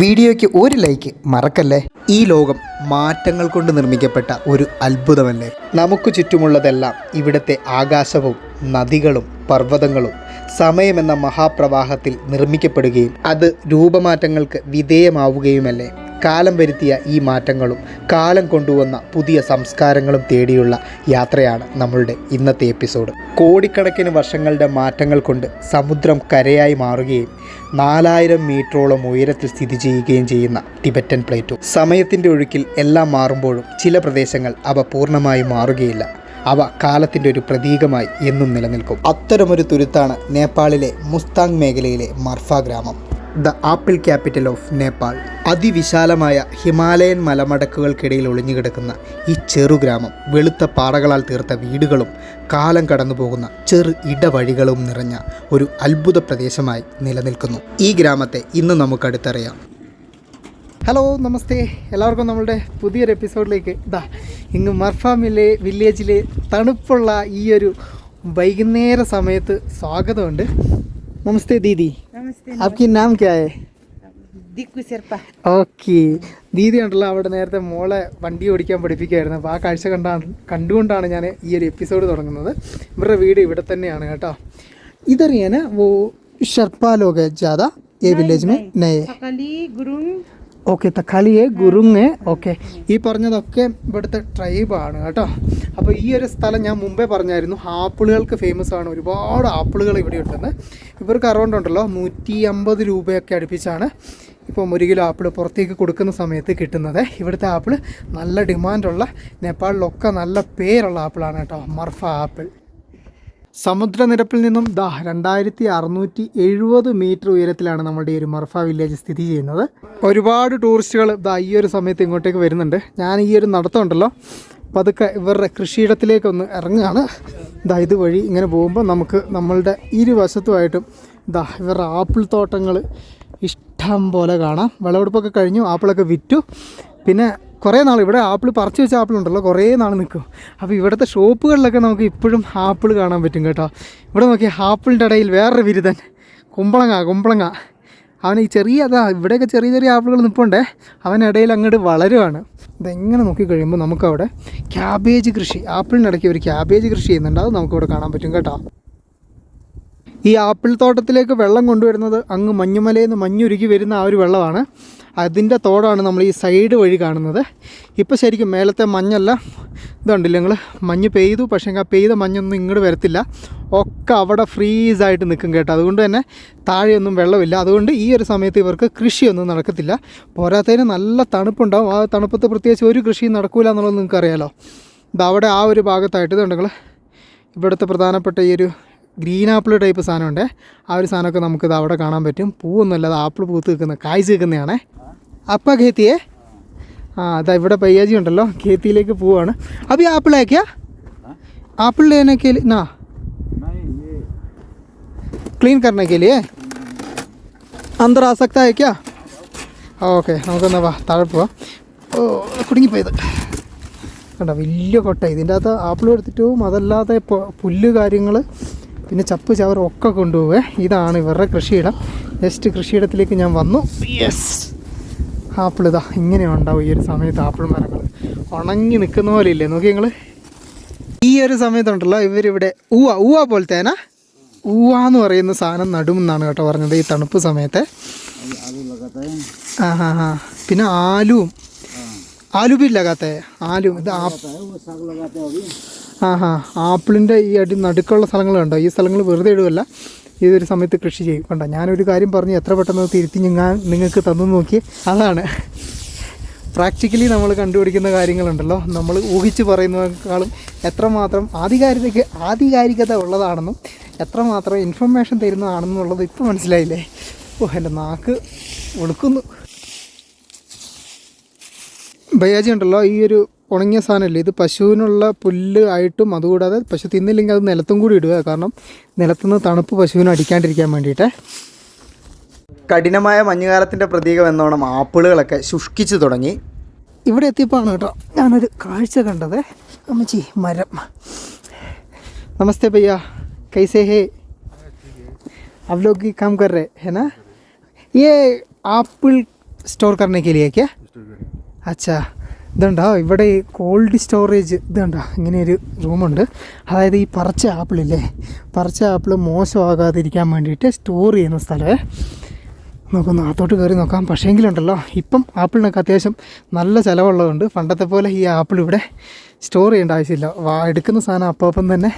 വീഡിയോയ്ക്ക് ഒരു ലൈക്ക് മറക്കല്ലേ? ഈ ലോകം മാറ്റങ്ങൾ കൊണ്ട് നിർമ്മിക്കപ്പെട്ട ഒരു അത്ഭുതമല്ലേ? നമുക്ക് ചുറ്റുമുള്ളതെല്ലാം ഇവിടുത്തെ ആകാശവും നദികളും പർവതങ്ങളും സമയമെന്ന മഹാപ്രവാഹത്തിൽ നിർമ്മിക്കപ്പെടുകയും അത് രൂപമാറ്റങ്ങൾക്ക് വിധേയമാവുകയുമല്ലേ? കാലം വരുത്തിയ ഈ മാറ്റങ്ങളും കാലം കൊണ്ടുവന്ന പുതിയ സംസ്കാരങ്ങളും തേടിയുള്ള യാത്രയാണ് നമ്മളുടെ ഇന്നത്തെ എപ്പിസോഡ്. കോടിക്കണക്കിന് വർഷങ്ങളുടെ മാറ്റങ്ങൾ കൊണ്ട് സമുദ്രം കരയായി മാറുകയും നാലായിരം മീറ്ററോളം ഉയരത്തിൽ സ്ഥിതി ചെയ്യുകയും ചെയ്യുന്ന ടിബറ്റൻ പ്ലേറ്റോ. സമയത്തിന്റെ ഒഴുക്കിൽ എല്ലാം മാറുമ്പോഴും ചില പ്രദേശങ്ങൾ അവ പൂർണമായും മാറുകയില്ല. അവ കാലത്തിന്റെ ഒരു പ്രതീകമായി എന്നും നിലനിൽക്കും. അത്തരമൊരു തുരുത്താണ് നേപ്പാളിലെ മുസ്താങ് മേഖലയിലെ മർഫ ഗ്രാമം. The apple capital of Nepal. അതിവിശാലമായ ഹിമാലയൻ മലമടക്കുകൾക്കിടയിൽ ഒളിഞ്ഞുകിടക്കുന്ന ഈ ചെറുഗ്രാമം വെളുത്ത പാറകളാൽ തീർത്ത വീടുകളും കാലം കടന്നു പോകുന്ന ചെറു ഇടവഴികളും നിറഞ്ഞ ഒരു അത്ഭുത പ്രദേശമായി നിലനിൽക്കുന്നു. ഈ ഗ്രാമത്തെ ഇന്ന് നമുക്കടുത്തറിയാം. ഹലോ നമസ്തേ. എല്ലാവർക്കും നമ്മളുടെ പുതിയൊരു എപ്പിസോഡിലേക്ക് ഇതാ ഇങ്ങ് മർഫാമിലെ വില്ലേജിലെ തണുപ്പുള്ള ഈ ഒരു വൈകുന്നേര സമയത്ത് സ്വാഗതമുണ്ട്. നമസ്തേ ദീദി. നമസ്തേ आपकी नाम क्या है ദിക്കു ശർപ്പ ഓക്കെ ദീദി ഉണ്ടല്ലോ അവിടെ നേരത്തെ മോളെ വണ്ടി ഓടിക്കാൻ പഠിപ്പിക്കുമായിരുന്നു അപ്പോൾ ആ കാഴ്ച കണ്ടാണ് കണ്ടുകൊണ്ടാണ് ഞാൻ ഈ ഒരു എപ്പിസോഡ് തുടങ്ങുന്നത് ഇവരുടെ വീട് ഇവിടെ തന്നെയാണ് കേട്ടോ ഇതറിയാൻ वो शर्पा लोग है ज़्यादा ये विलेज में नहीं है സകലി ഗുരുങ് ഓക്കെ തക്കാളിയെ ഗുരുങ്ങ് ഓക്കെ. ഈ പറഞ്ഞതൊക്കെ ഇവിടുത്തെ ട്രൈബാണ് കേട്ടോ. അപ്പോൾ ഈ ഒരു സ്ഥലം ഞാൻ മുമ്പേ പറഞ്ഞായിരുന്നു. ആപ്പിളുകൾക്ക് ഫേമസ് ആണ്. ഒരുപാട് ആപ്പിളുകൾ ഇവിടെ ഉണ്ടെന്ന്. ഇവർക്ക് അറൗണ്ട് ഉണ്ടല്ലോ നൂറ്റി അമ്പത് രൂപയൊക്കെ അടുപ്പിച്ചാണ് ഇപ്പം ഒരു കിലോ ആപ്പിൾ പുറത്തേക്ക് കൊടുക്കുന്ന സമയത്ത് കിട്ടുന്നത്. ഇവിടുത്തെ ആപ്പിൾ നല്ല ഡിമാൻഡുള്ള നേപ്പാളിലൊക്കെ നല്ല പേരുള്ള ആപ്പിളാണ് കേട്ടോ. മർഫ ആപ്പിൾ. സമുദ്രനിരപ്പിൽ നിന്നും ദാ രണ്ടായിരത്തി അറുന്നൂറ്റി എഴുപത് മീറ്റർ ഉയരത്തിലാണ് നമ്മുടെ ഈ ഒരു മർഫ വില്ലേജ് സ്ഥിതി ചെയ്യുന്നത്. ഒരുപാട് ടൂറിസ്റ്റുകൾ ദാ ഈ ഒരു സമയത്ത് ഇങ്ങോട്ടേക്ക് വരുന്നുണ്ട്. ഞാൻ ഈ ഒരു നടത്തമുണ്ടല്ലോ. പതുക്കെ ഇവരുടെ കൃഷിയിടത്തിലേക്ക് ഒന്ന് ഇറങ്ങുകയാണ് ദാ ഇതുവഴി ഇങ്ങനെ പോകുമ്പോൾ നമുക്ക് നമ്മളുടെ ഇരുവശത്തുമായിട്ടും ദാ ഇവരുടെ ആപ്പിൾ തോട്ടങ്ങൾ ഇഷ്ടം പോലെ കാണാം. വിളവെടുപ്പൊക്കെ കഴിഞ്ഞു. ആപ്പിളൊക്കെ വിറ്റു. പിന്നെ കുറേ നാൾ ഇവിടെ ആപ്പിൾ പറിച്ചു വെച്ച ആപ്പിൾ ഉണ്ടല്ലോ കുറേ നാൾ നിൽക്കും. അപ്പോൾ ഇവിടുത്തെ ഷോപ്പുകളിലൊക്കെ നമുക്ക് ഇപ്പോഴും ആപ്പിൾ കാണാൻ പറ്റും കേട്ടോ. ഇവിടെ നോക്കി ആപ്പിളിന്റെ ഇടയിൽ വേറൊരു ബിരുദൻ കുമ്പളങ്ങ കുമ്പളങ്ങ. അവൻ ഈ ചെറിയ അതാ ഇവിടെയൊക്കെ ചെറിയ ചെറിയ ആപ്പിളുകൾ നിൽപ്പുണ്ടേ അവനിടയിൽ അങ്ങോട്ട് വളരുവാണ്. ഇതെങ്ങനെ നോക്കിക്കഴിയുമ്പോൾ നമുക്കവിടെ ക്യാബേജ് കൃഷി ആപ്പിളിനിടയ്ക്ക് ഒരു ക്യാബേജ് കൃഷി ചെയ്യുന്നുണ്ട്. അത് നമുക്കിവിടെ കാണാൻ പറ്റും കേട്ടോ. ഈ ആപ്പിൾ തോട്ടത്തിലേക്ക് വെള്ളം കൊണ്ടുവരുന്നത് അങ്ങ് മഞ്ഞുമലയിൽ നിന്ന് മഞ്ഞുരുകി വരുന്ന ആ ഒരു വെള്ളമാണ്. അതിന്റെ തോടാണ് നമ്മൾ ഈ സൈഡ് വഴി കാണുന്നത്. ഇപ്പോൾ ശരിക്കും മേലത്തെ മഞ്ഞല്ല. ഇതുണ്ടല്ലോ ഞങ്ങൾ മഞ്ഞ് പെയ്തു പക്ഷേ ആ പെയ്ത മഞ്ഞൊന്നും ഇങ്ങോട്ട് വരത്തില്ല. ഒക്കെ അവിടെ ഫ്രീസായിട്ട് നിൽക്കും കേട്ടോ. അതുകൊണ്ട് തന്നെ താഴെയൊന്നും വെള്ളമില്ല. അതുകൊണ്ട് ഈ ഒരു സമയത്ത് ഇവർക്ക് കൃഷിയൊന്നും നടക്കത്തില്ല. പോരാത്തതിന് നല്ല തണുപ്പുണ്ടാവും. ആ തണുപ്പത്ത് പ്രത്യേകിച്ച് ഒരു കൃഷിയും നടക്കില്ല എന്നുള്ളത് നിങ്ങൾക്ക് അറിയാലോ ഇത് അവിടെ ആ ഒരു ഭാഗത്തായിട്ട് ഇതുണ്ടെങ്കിൽ ഇവിടുത്തെ പ്രധാനപ്പെട്ട ഈ ഒരു ഗ്രീൻ ആപ്പിൾ ടൈപ്പ് സാധനമുണ്ട് ആ ഒരു സാധനമൊക്കെ നമുക്കിത് അവിടെ കാണാൻ പറ്റും പൂവൊന്നുമല്ല അത് ആപ്പിൾ പൂത്ത് നിൽക്കുന്ന കായ്ച്ച് നിൽക്കുന്നതാണേ അപ്പ ഖേത്തിയെ ആ അതാ ഇവിടെ പയ്യാജി ഉണ്ടല്ലോ ഖേത്തിയിലേക്ക് പോവാണ് अब ये आपिल है क्या आपिल लेने के लिए ना क्लीन करने के लिए अंदर आ सकता है क्या ഓക്കെ നമുക്കൊന്ന് വാ താഴെ പോവാം ഓ കുടുങ്ങിപ്പോയത് കണ്ടോ വലിയ കൊട്ട ഇതിൻ്റെ അകത്ത് ആപ്പിൾ എടുത്തിട്ട് പോവും അതല്ലാതെ പൊ- പുല്ല് കാര്യങ്ങൾ പിന്നെ ചപ്പ് ചവർ ഒക്കെ കൊണ്ടുപോവേ ഇതാണ് ഇവരുടെ കൃഷിയിടം ജസ്റ്റ് കൃഷിയിടത്തിലേക്ക് ഞാൻ വന്നു യെസ് ആപ്പിൾ ഇതാ ഇങ്ങനെ ഉണ്ടാവും ഈ ഒരു സമയത്ത് ആപ്പിൾ മരങ്ങൾ ഉണങ്ങി നിൽക്കുന്ന പോലെ ഇല്ലേ നോക്കി നിങ്ങൾ ഈ ഒരു സമയത്തുണ്ടല്ലോ ഇവരിവിടെ ഊവ ഊവ പോലത്തേനാ ഊവ എന്ന് പറയുന്ന സാധനം നടുമെന്നാണ് കേട്ടോ പറഞ്ഞത് ഈ തണുപ്പ് സമയത്തെ ആ ഹാ ഹാ പിന്നെ ആലുവും ആലു भी लगाते हैं ആലു ഇത് ആപ്പ് ആ ഹാ ആപ്പിളിന്റെ ഈ അടി നടുക്കുള്ള സ്ഥലങ്ങൾ കണ്ടോ? ഈ സ്ഥലങ്ങൾ വെറുതെ ഇടുകയല്ല. ഇതൊരു സമയത്ത് കൃഷി ചെയ്യും. കണ്ടോ? ഞാനൊരു കാര്യം പറഞ്ഞ് എത്ര പെട്ടെന്ന് തിരുത്തി ഞാൻ നിങ്ങൾക്ക് തന്നു നോക്കി. അതാണ്. പ്രാക്ടിക്കലി നമ്മൾ കണ്ടുപിടിക്കുന്ന കാര്യങ്ങളുണ്ടല്ലോ. നമ്മൾ ഊഹിച്ച് പറയുന്നതിനേക്കാളും എത്രമാത്രം ആധികാരിക ആധികാരികത ഉള്ളതാണെന്നും എത്രമാത്രം ഇൻഫർമേഷൻ തരുന്നതാണെന്നുള്ളത് ഇപ്പോൾ മനസ്സിലായില്ലേ? ഓ എന്റെ നാക്ക് ഒടുക്കുന്നു. ബയാജി ഉണ്ടല്ലോ ഈ ഒരു ഉണങ്ങിയ സാധനമല്ലേ ഇത് പശുവിനുള്ള പുല്ല് ആയിട്ടും അതുകൂടാതെ പശു തിന്നില്ലെങ്കിൽ അത് നിലത്തും കൂടി ഇടുക കാരണം നിലത്തുനിന്ന് തണുപ്പ് പശുവിന് അടിക്കാണ്ടിരിക്കാൻ വേണ്ടിയിട്ട് കഠിനമായ മഞ്ഞുകാലത്തിൻ്റെ പ്രതീകം എന്നോണം ആപ്പിളുകളൊക്കെ ശുഷ്കിച്ചു തുടങ്ങി ഇവിടെ എത്തിയപ്പോഴാണ് കേട്ടോ ഞാനൊരു കാഴ്ച കണ്ടത് അമ്മച്ചി മരം നമസ്തേ ഭയ്യ കൈസേ ഹേ आप लोग की काम कर रहे हैं ना ये एप्पल स्टोर करने के लिए क्या അച്ഛാ ഇതുണ്ടോ. ഇവിടെ ഈ കോൾഡ് സ്റ്റോറേജ് ഇതുണ്ടോ. ഇങ്ങനെ ഒരു റൂമുണ്ട് അതായത് ഈ പറിച്ച ആപ്പിളില്ലേ പറച്ച ആപ്പിൾ മോശമാകാതിരിക്കാൻ വേണ്ടിയിട്ട് സ്റ്റോർ ചെയ്യുന്ന സ്ഥലമേ നമുക്കൊന്ന് അകത്തോട്ട് കയറി നോക്കാം. പക്ഷേ എങ്കിലുണ്ടല്ലോ ഇപ്പം ആപ്പിളിനൊക്കെ അത്യാവശ്യം നല്ല ചിലവുള്ളതുകൊണ്ട് പണ്ടത്തെ പോലെ ഈ ആപ്പിൾ ഇവിടെ സ്റ്റോർ ചെയ്യേണ്ട ആവശ്യമില്ല. എടുക്കുന്ന സാധനം അപ്പം തന്നെ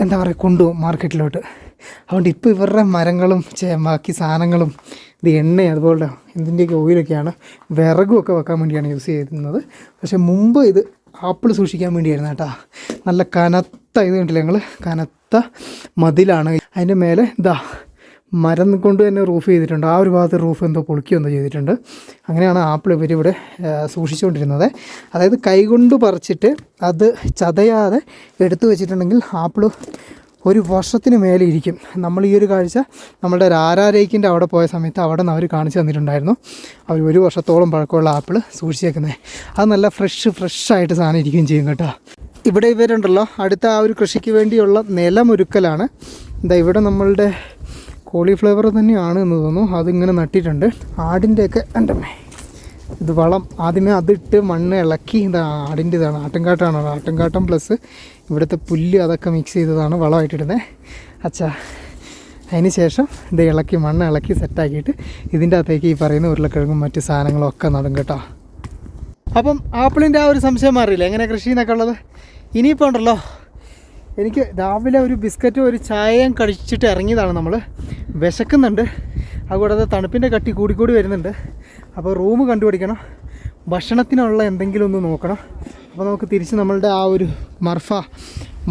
എന്താ പറയുക കൊണ്ടുപോകും മാർക്കറ്റിലോട്ട് അതുകൊണ്ട് ഇപ്പോൾ ഇവരുടെ മരങ്ങളും ബാക്കി സാധനങ്ങളും ഇത് എണ്ണ അതുപോലെ എന്തിന്റെയൊക്കെ ഓയിലൊക്കെയാണ് വിറകും ഒക്കെ വെക്കാൻ വേണ്ടിയാണ് യൂസ് ചെയ്യുന്നത്. പക്ഷേ മുമ്പ് ഇത് ആപ്പിൾ സൂക്ഷിക്കാൻ വേണ്ടിയായിരുന്നു കേട്ടോ. നല്ല കനത്ത ഇത് കണ്ടില്ല ഞങ്ങൾ കനത്ത മതിലാണ്. അതിന്റെ മേലെ ഇതാ മരം കൊണ്ട് തന്നെ റൂഫ് ചെയ്തിട്ടുണ്ട്. ആ ഒരു ഭാഗത്ത് റൂഫ് എന്തോ പൊളിക്കുകയോ എന്തോ ചെയ്തിട്ടുണ്ട്. അങ്ങനെയാണ് ആപ്പിൾ ഇവരിവിടെ സൂക്ഷിച്ചുകൊണ്ടിരുന്നത്. അതായത് കൈകൊണ്ട് പറിച്ചിട്ട് അത് ചതയാതെ എടുത്തു വെച്ചിട്ടുണ്ടെങ്കിൽ ആപ്പിൾ ഒരു വർഷത്തിന് മേലെ ഇരിക്കും. നമ്മൾ ഈ ഒരു കാഴ്ച നമ്മളുടെ രാരാരേക്കിന്റെ അവിടെ പോയ സമയത്ത് അവിടെ നിന്ന് അവർ കാണിച്ചു തന്നിട്ടുണ്ടായിരുന്നു. അവർ ഒരു വർഷത്തോളം പഴക്കമുള്ള ആപ്പിൾ സൂക്ഷിച്ചേക്കുന്നത് അത് നല്ല ഫ്രഷ് ഫ്രഷായിട്ട് സാധനം ഇരിക്കുകയും ചെയ്യും കേട്ടോ. ഇവിടെ ഇവരുണ്ടല്ലോ. അടുത്ത ആ ഒരു കൃഷിക്ക് വേണ്ടിയുള്ള നിലമൊരുക്കലാണ്. എന്താ ഇവിടെ നമ്മളുടെ കോളിഫ്ലവർ തന്നെയാണ് എന്ന് തോന്നുന്നു. അതിങ്ങനെ നട്ടിട്ടുണ്ട്. ആടിന്റെയൊക്കെ എന്റെ. ഇത് വളം ആദ്യമേ അതിട്ട് മണ്ണ് ഇളക്കി ഇത് ആടിന്റെ ഇതാണ് ആട്ടുംകാട്ടാണ് ആട്ടുംകാട്ടം പ്ലസ് ഇവിടുത്തെ പുല്ല് അതൊക്കെ മിക്സ് ചെയ്തതാണ് വളമായിട്ടിടുന്നത് അച്ഛാ അതിന് ശേഷം ഇത് ഇളക്കി മണ്ണ് ഇളക്കി സെറ്റാക്കിയിട്ട് ഇതിന്റെ അകത്തേക്ക് ഈ പറയുന്ന ഉരുളക്കിഴങ്ങും മറ്റു സാധനങ്ങളും ഒക്കെ നടും കേട്ടോ. അപ്പം ആപ്പിളിന്റെ ആ ഒരു സംശയം മാറിയില്ല? എങ്ങനെ കൃഷി എന്നൊക്കെ ഉള്ളത്? ഇനിയിപ്പോൾ ഉണ്ടല്ലോ. എനിക്ക് രാവിലെ ഒരു ബിസ്ക്കറ്റും ഒരു ചായയും കഴിച്ചിട്ട് ഇറങ്ങിയതാണ് നമ്മൾ വിശക്കുന്നുണ്ട്. അതുകൂടാതെ തണുപ്പിന്റെ കട്ടി കൂടിക്കൂടി വരുന്നുണ്ട്. അപ്പോൾ റൂം കണ്ടുപിടിക്കണം. ഭക്ഷണത്തിനുള്ള എന്തെങ്കിലും ഒന്ന് നോക്കണം. അപ്പോൾ നമുക്ക് തിരിച്ച് നമ്മളുടെ ആ ഒരു മർഫ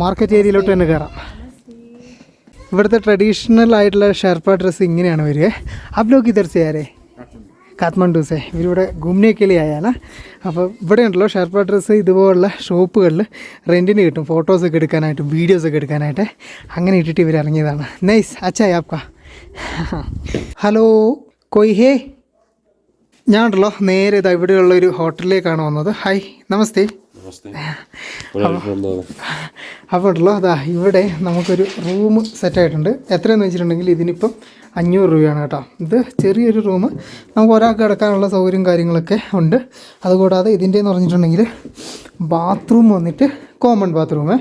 മാർക്കറ്റ് ഏരിയയിലോട്ട് തന്നെ കയറാം. ഇവിടുത്തെ ട്രഡീഷണൽ ആയിട്ടുള്ള ഷെർപ്പ ഡ്രസ്സ് ഇങ്ങനെയാണ് വരിക. അപ് ലോക്ക് ഇതർ ചെയ്യാറേ കാത്മണ്ഡു ഇവരിവിടെ ഗുംനേക്കലി ആയാണ് അപ്പോൾ ഇവിടെ ഉണ്ടല്ലോ ഷെർപ്പ ഡ്രസ്സ് ഇതുപോലുള്ള ഷോപ്പുകളിൽ റെന്റിന് കിട്ടും. ഫോട്ടോസൊക്കെ എടുക്കാനായിട്ട് വീഡിയോസൊക്കെ എടുക്കാനായിട്ട്. അങ്ങനെ ഇട്ടിട്ട് ഇവർ ഇറങ്ങിയതാണ് നൈസ് അച്ചായി ആപ്പ ഹലോ കൊയ്ഹേ ഉണ്ടല്ലോ നേരെ ഇതാ ഇവിടെയുള്ള ഒരു ഹോട്ടലിലേക്കാണ് വന്നത്. ഹായ് നമസ്തേ? അപ്പോൾ ഉണ്ടല്ലോ അതാ ഇവിടെ നമുക്കൊരു റൂം സെറ്റ് സെറ്റായിട്ടുണ്ട് എത്രയെന്ന് വെച്ചിട്ടുണ്ടെങ്കിൽ ഇതിനിപ്പം അഞ്ഞൂറ് രൂപയാണ് കേട്ടോ. ഇത് ചെറിയൊരു റൂം നമുക്ക് ഒരാൾക്ക് കിടക്കാനുള്ള സൗകര്യം കാര്യങ്ങളൊക്കെ ഉണ്ട്. അതുകൂടാതെ ഇതിന്റെ എന്ന് പറഞ്ഞിട്ടുണ്ടെങ്കിൽ ബാത്റൂം വന്നിട്ട് കോമൺ ബാത്റൂമേ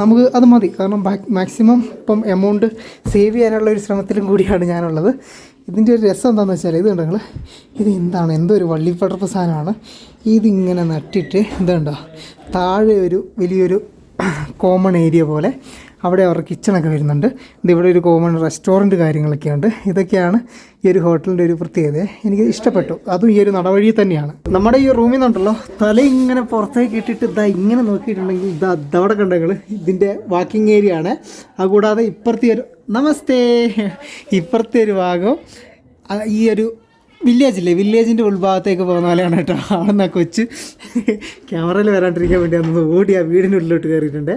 നമുക്ക് അത് മതി. കാരണം മാക്സിമം ഇപ്പം എമൗണ്ട് സേവ് ചെയ്യാനുള്ള ഒരു ശ്രമത്തിലും കൂടിയാണ് ഞാനുള്ളത്. ഇതിന്റെ ഒരു രസം എന്താണെന്ന് വെച്ചാൽ ഇത് കണ്ടോ ഇത് എന്താണ്? എന്തോ ഒരു വള്ളിപ്പടർപ്പ് സാധനമാണ്. ഇതിങ്ങനെ നട്ടിട്ട് ഇതുണ്ടോ താഴെ ഒരു വലിയൊരു കോമൺ ഏരിയ പോലെ അവിടെ അവരുടെ കിച്ചണൊക്കെ വരുന്നുണ്ട്. ഇത് ഇവിടെ ഒരു കോമൺ റെസ്റ്റോറന്റ് കാര്യങ്ങളൊക്കെ ഉണ്ട്. ഇതൊക്കെയാണ് ഈ ഒരു ഹോട്ടലിന്റെ ഒരു പ്രത്യേകത. എനിക്ക് ഇഷ്ടപ്പെട്ടു. അതും ഈ ഒരു നടവഴി തന്നെയാണ്. നമ്മുടെ ഈ റൂമിൽ നിന്നുണ്ടല്ലോ തല ഇങ്ങനെ പുറത്തേക്ക് ഇട്ടിട്ട് ഇതാ ഇങ്ങനെ നോക്കിയിട്ടുണ്ടെങ്കിൽ ഇതാ ഇതവിടെ കണ്ടെങ്കിൽ ഇതിന്റെ വാക്കിംഗ് ഏരിയ ആണ്. അതുകൂടാതെ ഇപ്പുറത്തെ ഒരു നമസ്തേ. ഇപ്പുറത്തെ ഒരു ഭാഗം ഈ ഒരു വില്ലേജില്ലേ വില്ലേജിന്റെ ഉൾഭാഗത്തേക്ക് പോകുന്ന പോലെയാണ് കേട്ടോ. ആണെന്നാ കൊച്ച് ക്യാമറയിൽ വരാണ്ടിരിക്കാൻ വേണ്ടി അന്ന് ഓടി ആ വീടിന്റെ ഉള്ളിലോട്ട് കയറിയിട്ടുണ്ട്.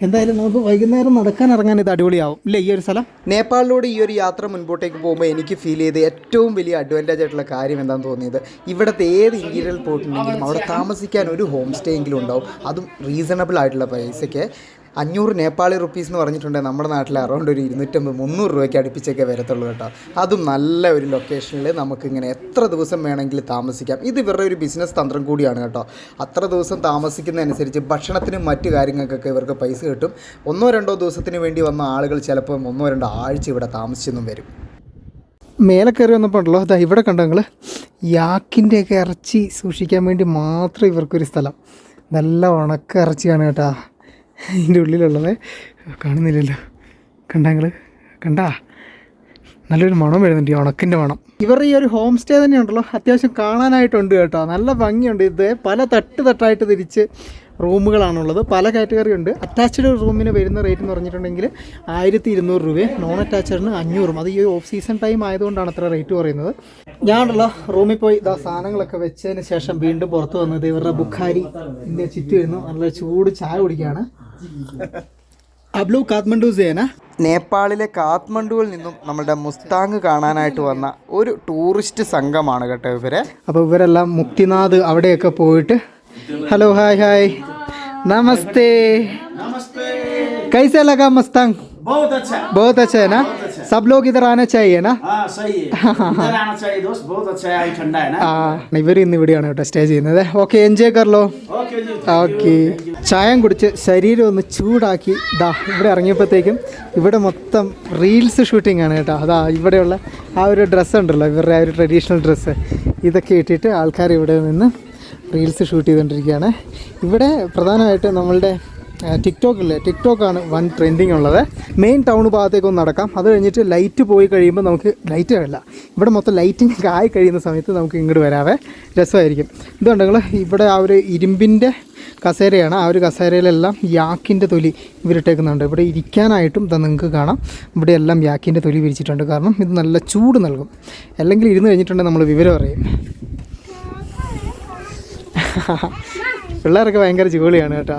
എന്തായാലും നമുക്ക് വൈകുന്നേരം നടക്കാൻ ഇറങ്ങാൻ ഇത് അടിപൊളിയാവും. ഇല്ല ഈ ഒരു സ്ഥലം? നേപ്പാളിലൂടെ ഈ ഒരു യാത്ര മുൻപോട്ടേക്ക് പോകുമ്പോൾ എനിക്ക് ഫീൽ ചെയ്ത് ഏറ്റവും വലിയ അഡ്വാന്റേജ് ആയിട്ടുള്ള കാര്യം എന്താണെന്ന് തോന്നിയത് ഇവിടുത്തെ ഏത് ഇന്റീരിയൽ പോയിട്ടുണ്ടെങ്കിലും അവിടെ താമസിക്കാൻ ഒരു ഹോം സ്റ്റേ എങ്കിലും ഉണ്ടാവും. അതും റീസണബിൾ ആയിട്ടുള്ള പൈസയ്ക്ക് അഞ്ഞൂറ് നേപ്പാളി റുപ്പീസ് എന്ന് പറഞ്ഞിട്ടുണ്ടെങ്കിൽ നമ്മുടെ നാട്ടിൽ അറൗണ്ട് ഒരു ഇരുന്നൂറ്റമ്പത് മുന്നൂറ് രൂപയ്ക്ക് അടുപ്പിച്ചൊക്കെ വരത്തുള്ളൂ കേട്ടോ. അതും നല്ല ഒരു ലൊക്കേഷനിൽ നമുക്കിങ്ങനെ എത്ര ദിവസം വേണമെങ്കിൽ താമസിക്കാം. ഇത് ഇവരുടെ ഒരു ബിസിനസ് തന്ത്രം കൂടിയാണ് കേട്ടോ. അത്ര ദിവസം താമസിക്കുന്നതനുസരിച്ച് ഭക്ഷണത്തിനും മറ്റു കാര്യങ്ങൾക്കൊക്കെ ഇവർക്ക് പൈസ കിട്ടും. ഒന്നോ രണ്ടോ ദിവസത്തിന് വേണ്ടി വന്ന ആളുകൾ ചിലപ്പോൾ ഒന്നോ രണ്ടോ ആഴ്ച ഇവിടെ താമസിച്ചെന്നും വരും. മേലെ കയറി വന്നപ്പോൾ ഉണ്ടല്ലോ അതാ ഇവിടെ കണ്ടോ നിങ്ങൾ യാക്കിന്റെയൊക്കെ ഇറച്ചി സൂക്ഷിക്കാൻ വേണ്ടി മാത്രം ഇവർക്കൊരു സ്ഥലം. നല്ല ഉണക്ക ഇറച്ചിയാണ് കേട്ടാ. ഇതിന്റെ ഉള്ളിലുള്ളത് കാണുന്നില്ലല്ലോ. കണ്ടാ നിങ്ങൾ കണ്ടാ? നല്ലൊരു മണം വരുന്നുണ്ട് ഈ ഉണക്കിന്റെ മണം. ഇവരുടെ ഈ ഒരു ഹോം സ്റ്റേ തന്നെ ഉണ്ടല്ലോ അത്യാവശ്യം കാണാനായിട്ടുണ്ട് കേട്ടോ. നല്ല ഭംഗിയുണ്ട് ഇത്. പല തട്ട് തട്ടായിട്ട് തിരിച്ച് റൂമുകളാണുള്ളത്. പല കാറ്റഗറി ഉണ്ട്. അറ്റാച്ച്ഡ് റൂമിന് വരുന്ന റേറ്റ് എന്ന് പറഞ്ഞിട്ടുണ്ടെങ്കിൽ ആയിരത്തി ഇരുന്നൂറ് രൂപയും നോൺ അറ്റാച്ച്ഡിന് അഞ്ഞൂറും. അത് ഈ ഓഫ് സീസൺ ടൈം ആയതുകൊണ്ടാണ് അത്ര റേറ്റ് പറയുന്നത്. ഞാനുള്ള റൂമിൽ പോയി ഇതാ സാധനങ്ങളൊക്കെ വെച്ചതിന് ശേഷം വീണ്ടും പുറത്ത് വന്നത് ഇവരുടെ ബുഖാരി ഇതിന്റെ ചുറ്റി വരുന്നു. നല്ല ചൂട് ചായ കുടിക്കുകയാണ്. അബ്ലു കാത്മണ്ഡു സേന. നേപ്പാളിലെ കാത്മണ്ഡുവിൽ നിന്നും നമ്മുടെ മുസ്താങ് കാണാനായിട്ട് വന്ന ഒരു ടൂറിസ്റ്റ് സംഘമാണ് കേട്ടോ ഇവരെ. അപ്പോൾ ഇവരെല്ലാം മുക്തിനാഥ് അവിടെയൊക്കെ പോയിട്ട് ഹലോ ഹായ് ഹായ് നമസ്തേ कैसा लगा मस्तांग बहुत अच्छा बहुत अच्छा है ना सब लोग इधर आना चाहिए ना हाँ सही है इधर आना चाहिए दोस्त बहुत अच्छा है आज ठंडा है ना ആ ഇവർ ഇന്ന് ഇവിടെയാണ് കേട്ടോ സ്റ്റേ ചെയ്യുന്നത് ഓക്കെ എൻജോയ് കറലോ ओके जी ഓക്കെ ചായം കുടിച്ച് ശരീരം ഒന്ന് ചൂടാക്കി ദാ ഇവിടെ ഇറങ്ങിയപ്പോഴത്തേക്കും ഇവിടെ മൊത്തം റീൽസ് ഷൂട്ടിംഗ് ആണ് കേട്ടോ അതാ ഇവിടെയുള്ള ആ ഒരു ഡ്രസ്സ് ഉണ്ടല്ലോ ഇവരുടെ ആ ഒരു ട്രഡീഷണൽ ഡ്രസ്സ് ഇതൊക്കെ ഇട്ടിട്ട് ആൾക്കാർ ഇവിടെ നിന്ന് റീൽസ് ഷൂട്ട് ചെയ്തുകൊണ്ടിരിക്കുകയാണ് ഇവിടെ പ്രധാനമായിട്ട് നമ്മളുടെ ടിക്ടോക്കില്ലേ ടിക്ടോക്കാണ് വൺ ട്രെൻഡിങ് ഉള്ളത്. മെയിൻ ടൗൺ ഭാഗത്തേക്കൊന്ന് നടക്കാം. അത് കഴിഞ്ഞിട്ട് ലൈറ്റ് പോയി കഴിയുമ്പോൾ നമുക്ക് ലൈറ്റ് കാണില്ല ഇവിടെ മൊത്തം ലൈറ്റിംഗ് ആയി കഴിയുന്ന സമയത്ത് നമുക്ക് ഇങ്ങോട്ട് വരാവേ. രസമായിരിക്കും. ഇതുണ്ടെങ്കിൽ ഇവിടെ ആ ഒരു ഇരുമ്പിന്റെ കസേരയാണ്. ആ ഒരു കസേരയിലെല്ലാം യാക്കിന്റെ തൊലി ഇവരിട്ടേക്കുന്നുണ്ട്. ഇവിടെ ഇരിക്കാനായിട്ടും ഇതാ നിങ്ങൾക്ക് കാണാം. ഇവിടെ എല്ലാം യാക്കിന്റെ തൊലി വിരിച്ചിട്ടുണ്ട്. കാരണം ഇത് നല്ല ചൂട് നൽകും. അല്ലെങ്കിൽ ഇരുന്ന് കഴിഞ്ഞിട്ടുണ്ടെങ്കിൽ നമ്മൾ വിവരം അറിയും. പിള്ളേരൊക്കെ ഭയങ്കര ജോലിയാണ് കേട്ടോ.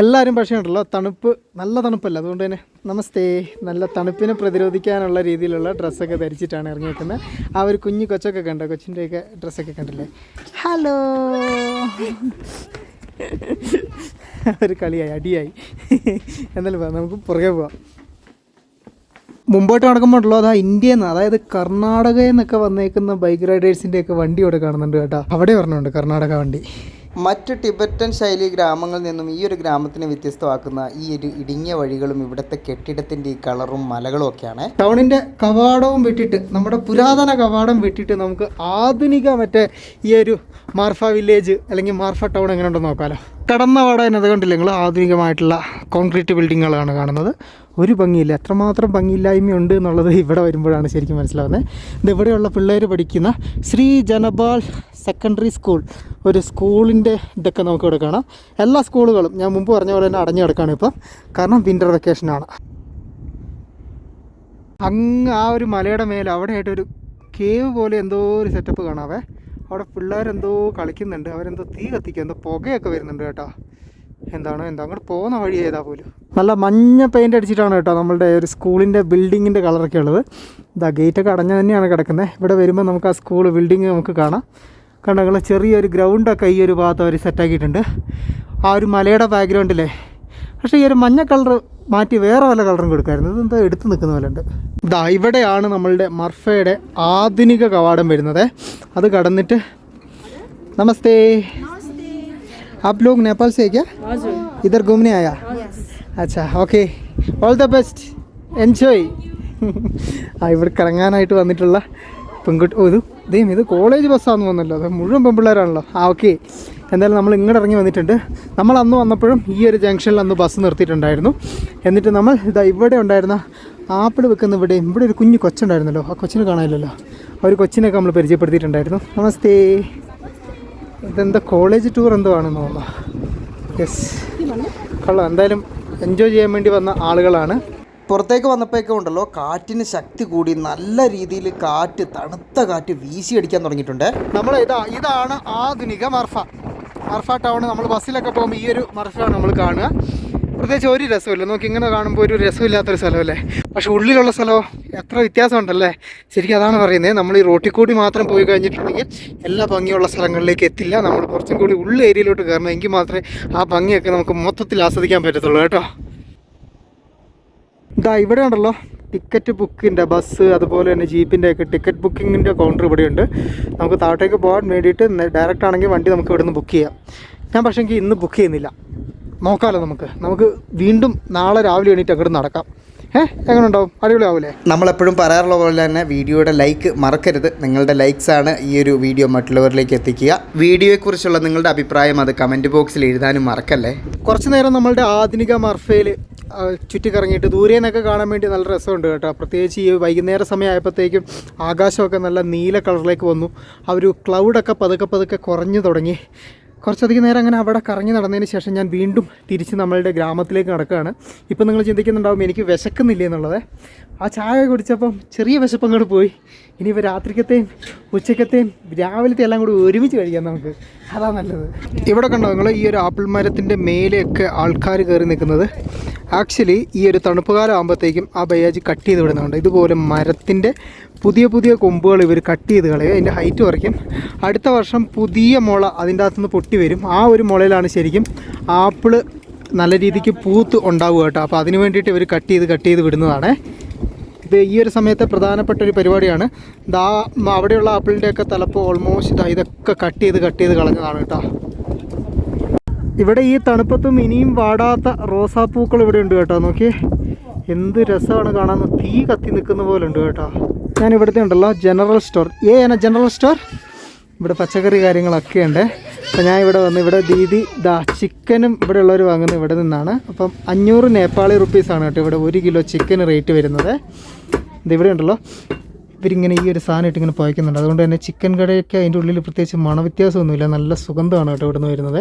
എല്ലാവരും പക്ഷേ ഉണ്ടല്ലോ തണുപ്പ് നല്ല തണുപ്പല്ല? അതുകൊണ്ട് തന്നെ നമസ്തേ. നല്ല തണുപ്പിനെ പ്രതിരോധിക്കാനുള്ള രീതിയിലുള്ള ഡ്രസ്സൊക്കെ ധരിച്ചിട്ടാണ് ഇറങ്ങിയിരിക്കുന്നത് ആ ഒരു കുഞ്ഞു കൊച്ചൊക്കെ കണ്ടോ? കൊച്ചിന്റെയൊക്കെ ഡ്രസ്സൊക്കെ കണ്ടില്ലേ? ഹലോ. ഒരു കളിയായി അടിയായി. എന്നാലും നമുക്ക് പുറകെ പോവാം. മുമ്പോട്ട് നടക്കുമ്പോൾ ഉണ്ടല്ലോ അതാ ഇന്ത്യയിൽ നിന്ന് അതായത് കർണാടകയിൽ നിന്നൊക്കെ വന്നേക്കുന്ന ബൈക്ക് റൈഡേഴ്സിന്റെ ഒക്കെ വണ്ടി ഇവിടെ കാണുന്നുണ്ട് കേട്ടോ. അവിടെ പറഞ്ഞുണ്ട് കർണാടക വണ്ടി. മറ്റ് ടിബറ്റൻ ശൈലി ഗ്രാമങ്ങളിൽ നിന്നും ഈ ഒരു ഗ്രാമത്തിനെ വ്യത്യസ്തമാക്കുന്ന ഈ ഒരു ഇടുങ്ങിയ വഴികളും ഇവിടുത്തെ കെട്ടിടത്തിന്റെ ഈ കളറും മലകളും ഒക്കെയാണ്. ടൗണിന്റെ കവാടവും വിട്ടിട്ട് നമ്മുടെ പുരാതന കവാടം വിട്ടിട്ട് നമുക്ക് ആധുനിക മറ്റേ ഈ ഒരു മാർഫ വില്ലേജ് അല്ലെങ്കിൽ മാർഫ ടൗൺ എങ്ങനെ ഉണ്ടെന്ന് നോക്കാമല്ലോ കടന്ന പാട എന്നത് കണ്ടില്ല ആധുനികമായിട്ടുള്ള കോൺക്രീറ്റ് ബിൽഡിങ്ങുകളാണ് കാണുന്നത്. ഒരു ഭംഗിയില്ല. എത്രമാത്രം ഭംഗിയില്ലായ്മയുണ്ട് എന്നുള്ളത് ഇവിടെ വരുമ്പോഴാണ് ശരിക്കും മനസ്സിലാവുന്നത്. ഇത് ഇവിടെയുള്ള പിള്ളേർ പഠിക്കുന്ന ശ്രീ ജനപാൽ സെക്കൻഡറി സ്കൂൾ ഒരു സ്കൂളിന്റെ ഇതൊക്കെ നമുക്ക് ഇവിടെ കാണാം. എല്ലാ സ്കൂളുകളും ഞാൻ മുമ്പ് പറഞ്ഞ പോലെ തന്നെ അടഞ്ഞു കിടക്കുകയാണ് ഇപ്പം. കാരണം വിന്റർ വെക്കേഷനാണ് അങ്ങ് ആ ഒരു മലയുടെ മേലെ അവിടെയായിട്ടൊരു കേവ് പോലെ എന്തോ ഒരു സെറ്റപ്പ് കാണാവേ. അവിടെ പിള്ളേരെന്തോ കളിക്കുന്നുണ്ട്. അവരെന്തോ തീ കത്തിക്കുക എന്തോ പുകയൊക്കെ വരുന്നുണ്ട് കേട്ടോ. എന്താണ്? എന്താ അങ്ങോട്ട് പോകുന്ന വഴി ഏതാ പോലും. നല്ല മഞ്ഞ പെയിന്റ് അടിച്ചിട്ടാണ് കേട്ടോ നമ്മളുടെ ഒരു സ്കൂളിന്റെ ബിൽഡിങ്ങിന്റെ കളറൊക്കെ ഉള്ളത്. ഇതാ ഗേറ്റൊക്കെ അടഞ്ഞ തന്നെയാണ് കിടക്കുന്നത് ഇവിടെ വരുമ്പോൾ നമുക്ക് ആ സ്കൂൾ ബിൽഡിങ് നമുക്ക് കാണാം. കണ്ടോ? നിങ്ങൾ ചെറിയൊരു ഗ്രൗണ്ടൊക്കെ ഈ ഒരു ഭാഗത്ത് അവർ സെറ്റാക്കിയിട്ടുണ്ട് ആ ഒരു മലയുടെ ബാക്ക്ഗ്രൗണ്ടിലെ പക്ഷേ ഈ ഒരു മഞ്ഞ കളർ മാറ്റി വേറെ വല്ല കളറും കൊടുക്കായിരുന്നു ഇതെന്തോ എടുത്ത് നിൽക്കുന്ന പോലെ ഉണ്ട് ഇതാ ഇവിടെയാണ് നമ്മളുടെ മർഫയുടെ ആധുനിക കവാടം വരുന്നത് അത് കടന്നിട്ട് നമസ്തേ आप लोग नेपाल से है क्या इधर घूमने आया अच्छा okay all the best enjoy ആ ഇവിടെ കറങ്ങാനായിട്ട് വന്നിട്ടുള്ള പെൺകുട്ടി ഓ ഇത് ദൈവം ഇത് കോളേജ് ബസ്സാന്ന് തോന്നുന്നല്ലോ അത് മുഴുവൻ പെൺപിള്ളേരാണല്ലോ ആ ഓക്കെ എന്തായാലും നമ്മൾ ഇങ്ങോട്ട് ഇറങ്ങി വന്നിട്ടുണ്ട്. നമ്മൾ അന്ന് വന്നപ്പോഴും ഈ ഒരു ജംഗ്ഷനിൽ അന്ന് ബസ് നിർത്തിയിട്ടുണ്ടായിരുന്നു. എന്നിട്ട് നമ്മൾ ഇതാ ഇവിടെ ഉണ്ടായിരുന്ന ആപ്പിൾ വെക്കുന്ന ഇവിടെ ഇവിടെ ഒരു കുഞ്ഞു കൊച്ചുണ്ടായിരുന്നല്ലോ. ആ കൊച്ചിനെ കാണാനില്ലല്ലോ. ആ ഒരു കൊച്ചിനൊക്കെ നമ്മൾ പരിചയപ്പെടുത്തിയിട്ടുണ്ടായിരുന്നു. നമസ്തേ. ഇതെന്താ കോളേജ് ടൂർ എന്തോ ആണെന്ന് തോന്നുന്നു. യെസ് കൊള്ളാം എന്തായാലും എൻജോയ് ചെയ്യാൻ വേണ്ടി വന്ന ആളുകളാണ്. പുറത്തേക്ക് വന്നപ്പോഴൊക്കെ ഉണ്ടല്ലോ കാറ്റിന് ശക്തി കൂടി നല്ല രീതിയിൽ കാറ്റ് തണുത്ത കാറ്റ് വീശി അടിക്കാൻ തുടങ്ങിയിട്ടുണ്ട്. നമ്മൾ ഇതാ ഇതാണ് ആധുനിക മർഫ. മർഫ ടൗൺ നമ്മൾ ബസ്സിലൊക്കെ പോകുമ്പോൾ ഈ ഒരു മർഫാണ് നമ്മൾ കാണുക. പ്രത്യേകിച്ച് ഒരു രസമില്ല നോക്കി ഇങ്ങനെ കാണുമ്പോൾ ഒരു രസമില്ലാത്തൊരു സ്ഥലമല്ലേ? പക്ഷേ ഉള്ളിലുള്ള സ്ഥലമോ എത്ര വ്യത്യാസമുണ്ടല്ലേ? ശരിക്കും അതാണ് പറയുന്നത്. നമ്മൾ ഈ റോട്ടിൽ കൂടി മാത്രം പോയി കഴിഞ്ഞിട്ടുണ്ടെങ്കിൽ എല്ലാ ഭംഗിയുള്ള സ്ഥലങ്ങളിലേക്ക് എത്തില്ല. നമ്മൾ കുറച്ചും കൂടി ഉള്ള ഏരിയയിലോട്ട് കയറണം എങ്കിൽ മാത്രമേ ആ ഭംഗിയൊക്കെ നമുക്ക് മൊത്തത്തിൽ ആസ്വദിക്കാൻ പറ്റത്തുള്ളൂ കേട്ടോ. ഇതാ ഇവിടെ ഉണ്ടല്ലോ. ടിക്കറ്റ് ബുക്കിന്റെ ബസ് അതുപോലെ തന്നെ ജീപ്പിന്റെ ഒക്കെ ടിക്കറ്റ് ബുക്കിങ്ങിന്റെ കൗണ്ടർ ഇവിടെയുണ്ട്. നമുക്ക് താഴോട്ടേക്ക് പോകാൻ വേണ്ടിയിട്ട് ഡയറക്റ്റ് ആണെങ്കിൽ വണ്ടി നമുക്ക് ഇവിടുന്ന് ബുക്ക് ചെയ്യാം. ഞാൻ പക്ഷേ എങ്കിൽ ഇന്ന് ബുക്ക് ചെയ്യുന്നില്ല. നോക്കാമല്ലോ നമുക്ക്. നമുക്ക് വീണ്ടും നാളെ രാവിലെ എണീറ്റ് അങ്ങോട്ട് നടക്കാം. ഏഹ് എങ്ങനെ ഉണ്ടാവും അടിപൊളിയാവില്ലേ നമ്മളെപ്പോഴും പറയാറുള്ള പോലെ തന്നെ വീഡിയോയുടെ ലൈക്ക് മറക്കരുത്. നിങ്ങളുടെ ലൈക്സ് ആണ് ഈ ഒരു വീഡിയോ മറ്റുള്ളവരിലേക്ക് എത്തിക്കുക. വീഡിയോയെക്കുറിച്ചുള്ള നിങ്ങളുടെ അഭിപ്രായം അത് കമന്റ് ബോക്സിൽ എഴുതാനും മറക്കല്ലേ? കുറച്ച് നേരം നമ്മളുടെ ആധുനിക മർഫയിൽ ചുറ്റിക്കറങ്ങിയിട്ട് ദൂരെ നിന്നൊക്കെ കാണാൻ വേണ്ടി നല്ല രസമുണ്ട് കേട്ടോ. പ്രത്യേകിച്ച് ഈ വൈകുന്നേര സമയമായപ്പോഴത്തേക്കും ആകാശമൊക്കെ നല്ല നീല കളറിലേക്ക് വന്നു. ആ ഒരു ക്ലൗഡൊക്കെ പതുക്കെ പതുക്കെ കുറഞ്ഞു തുടങ്ങി. കുറച്ചധികം നേരം അങ്ങനെ അവിടെ കറങ്ങി നടന്നതിന് ശേഷം ഞാൻ വീണ്ടും തിരിച്ച് നമ്മളുടെ ഗ്രാമത്തിലേക്ക് നടക്കുകയാണ്. ഇപ്പം നിങ്ങൾ ചിന്തിക്കുന്നുണ്ടാവും എനിക്ക് വിശക്കുന്നില്ല എന്നുള്ളത്. ആ ചായ കുടിച്ചപ്പം ചെറിയ വിശപ്പം കൂടെ പോയി. ഇനിയിപ്പോൾ രാത്രിക്കത്തെയും ഉച്ചക്കത്തെയും രാവിലത്തെ എല്ലാം കൂടി ഒരുമിച്ച് കഴിക്കാം നമുക്ക്. അതാ നല്ലത്. ഇവിടെ കണ്ടോ നിങ്ങൾ ഈ ഒരു ആപ്പിൾ മരത്തിന്റെ മേലെയൊക്കെ ആൾക്കാർ കയറി നിൽക്കുന്നത്. ആക്ച്വലി ഈ ഒരു തണുപ്പ് കാലം ആകുമ്പോഴത്തേക്കും ആ ബയാജ് കട്ട് ചെയ്ത് വിടുന്നുണ്ട്. ഇതുപോലെ മരത്തിന്റെ പുതിയ പുതിയ കൊമ്പുകൾ ഇവർ കട്ട് ചെയ്ത് കളയും. അതിന്റെ ഹൈറ്റ് കുറയ്ക്കും. അടുത്ത വർഷം പുതിയ മുള അതിന്റെ അകത്തുനിന്ന് പൊട്ടി വരും. ആ ഒരു മുളയിലാണ് ശരിക്കും ആപ്പിൾ നല്ല രീതിക്ക് പൂത്ത് ഉണ്ടാവുക കേട്ടോ. അപ്പോൾ അതിന് വേണ്ടിയിട്ട് ഇവർ കട്ട് ചെയ്ത് കട്ട് ചെയ്ത് വിടുന്നതാണ്. ഇത് ഈ ഒരു സമയത്തെ പ്രധാനപ്പെട്ട ഒരു പരിപാടിയാണ്. ദാ അവിടെയുള്ള ആപ്പിളിന്റെയൊക്കെ തലപ്പ് ഓൾമോസ്റ്റ് ഇതാ ഇതൊക്കെ കട്ട് ചെയ്ത് കട്ട് ചെയ്ത് കളഞ്ഞതാണ് കേട്ടോ. ഇവിടെ ഈ തണുപ്പത്തും ഇനിയും വാടാത്ത റോസാപ്പൂക്കൾ ഇവിടെ ഉണ്ട് കേട്ടോ. നോക്കിയേ എന്ത് രസമാണ് കാണാൻ. തീ കത്തി നിൽക്കുന്ന പോലെ ഉണ്ട് കേട്ടോ. ഞാൻ ഇവിടുത്തെ ഉണ്ടല്ലോ ജനറൽ സ്റ്റോർ ഏ ജനറൽ സ്റ്റോർ ഇവിടെ പച്ചക്കറി കാര്യങ്ങളൊക്കെ ഉണ്ട് അപ്പോൾ ഞാൻ ഇവിടെ വന്ന് ഇവിടെ ദീദി ദാ ചിക്കനും ഇവിടെ ഉള്ളവർ വാങ്ങുന്നത് ഇവിടെ നിന്നാണ്. അപ്പം അഞ്ഞൂറ് നേപ്പാളി റുപ്പീസാണ് കേട്ടോ ഇവിടെ ഒരു കിലോ ചിക്കൻ റേറ്റ് വരുന്നത്. ഇത് ഇവിടെ ഉണ്ടല്ലോ. ഇവരിങ്ങനെ ഈ ഒരു സാധനം ഇട്ടിങ്ങനെ ഇങ്ങനെ പുകയ്ക്കുന്നുണ്ട് അതുകൊണ്ട് തന്നെ ചിക്കൻ കടയൊക്കെ അതിന്റെ ഉള്ളിൽ പ്രത്യേകിച്ച് മണവ്യത്യാസമൊന്നുമില്ല. നല്ല സുഗന്ധമാണ് കേട്ടോ ഇവിടുന്ന് വരുന്നത്.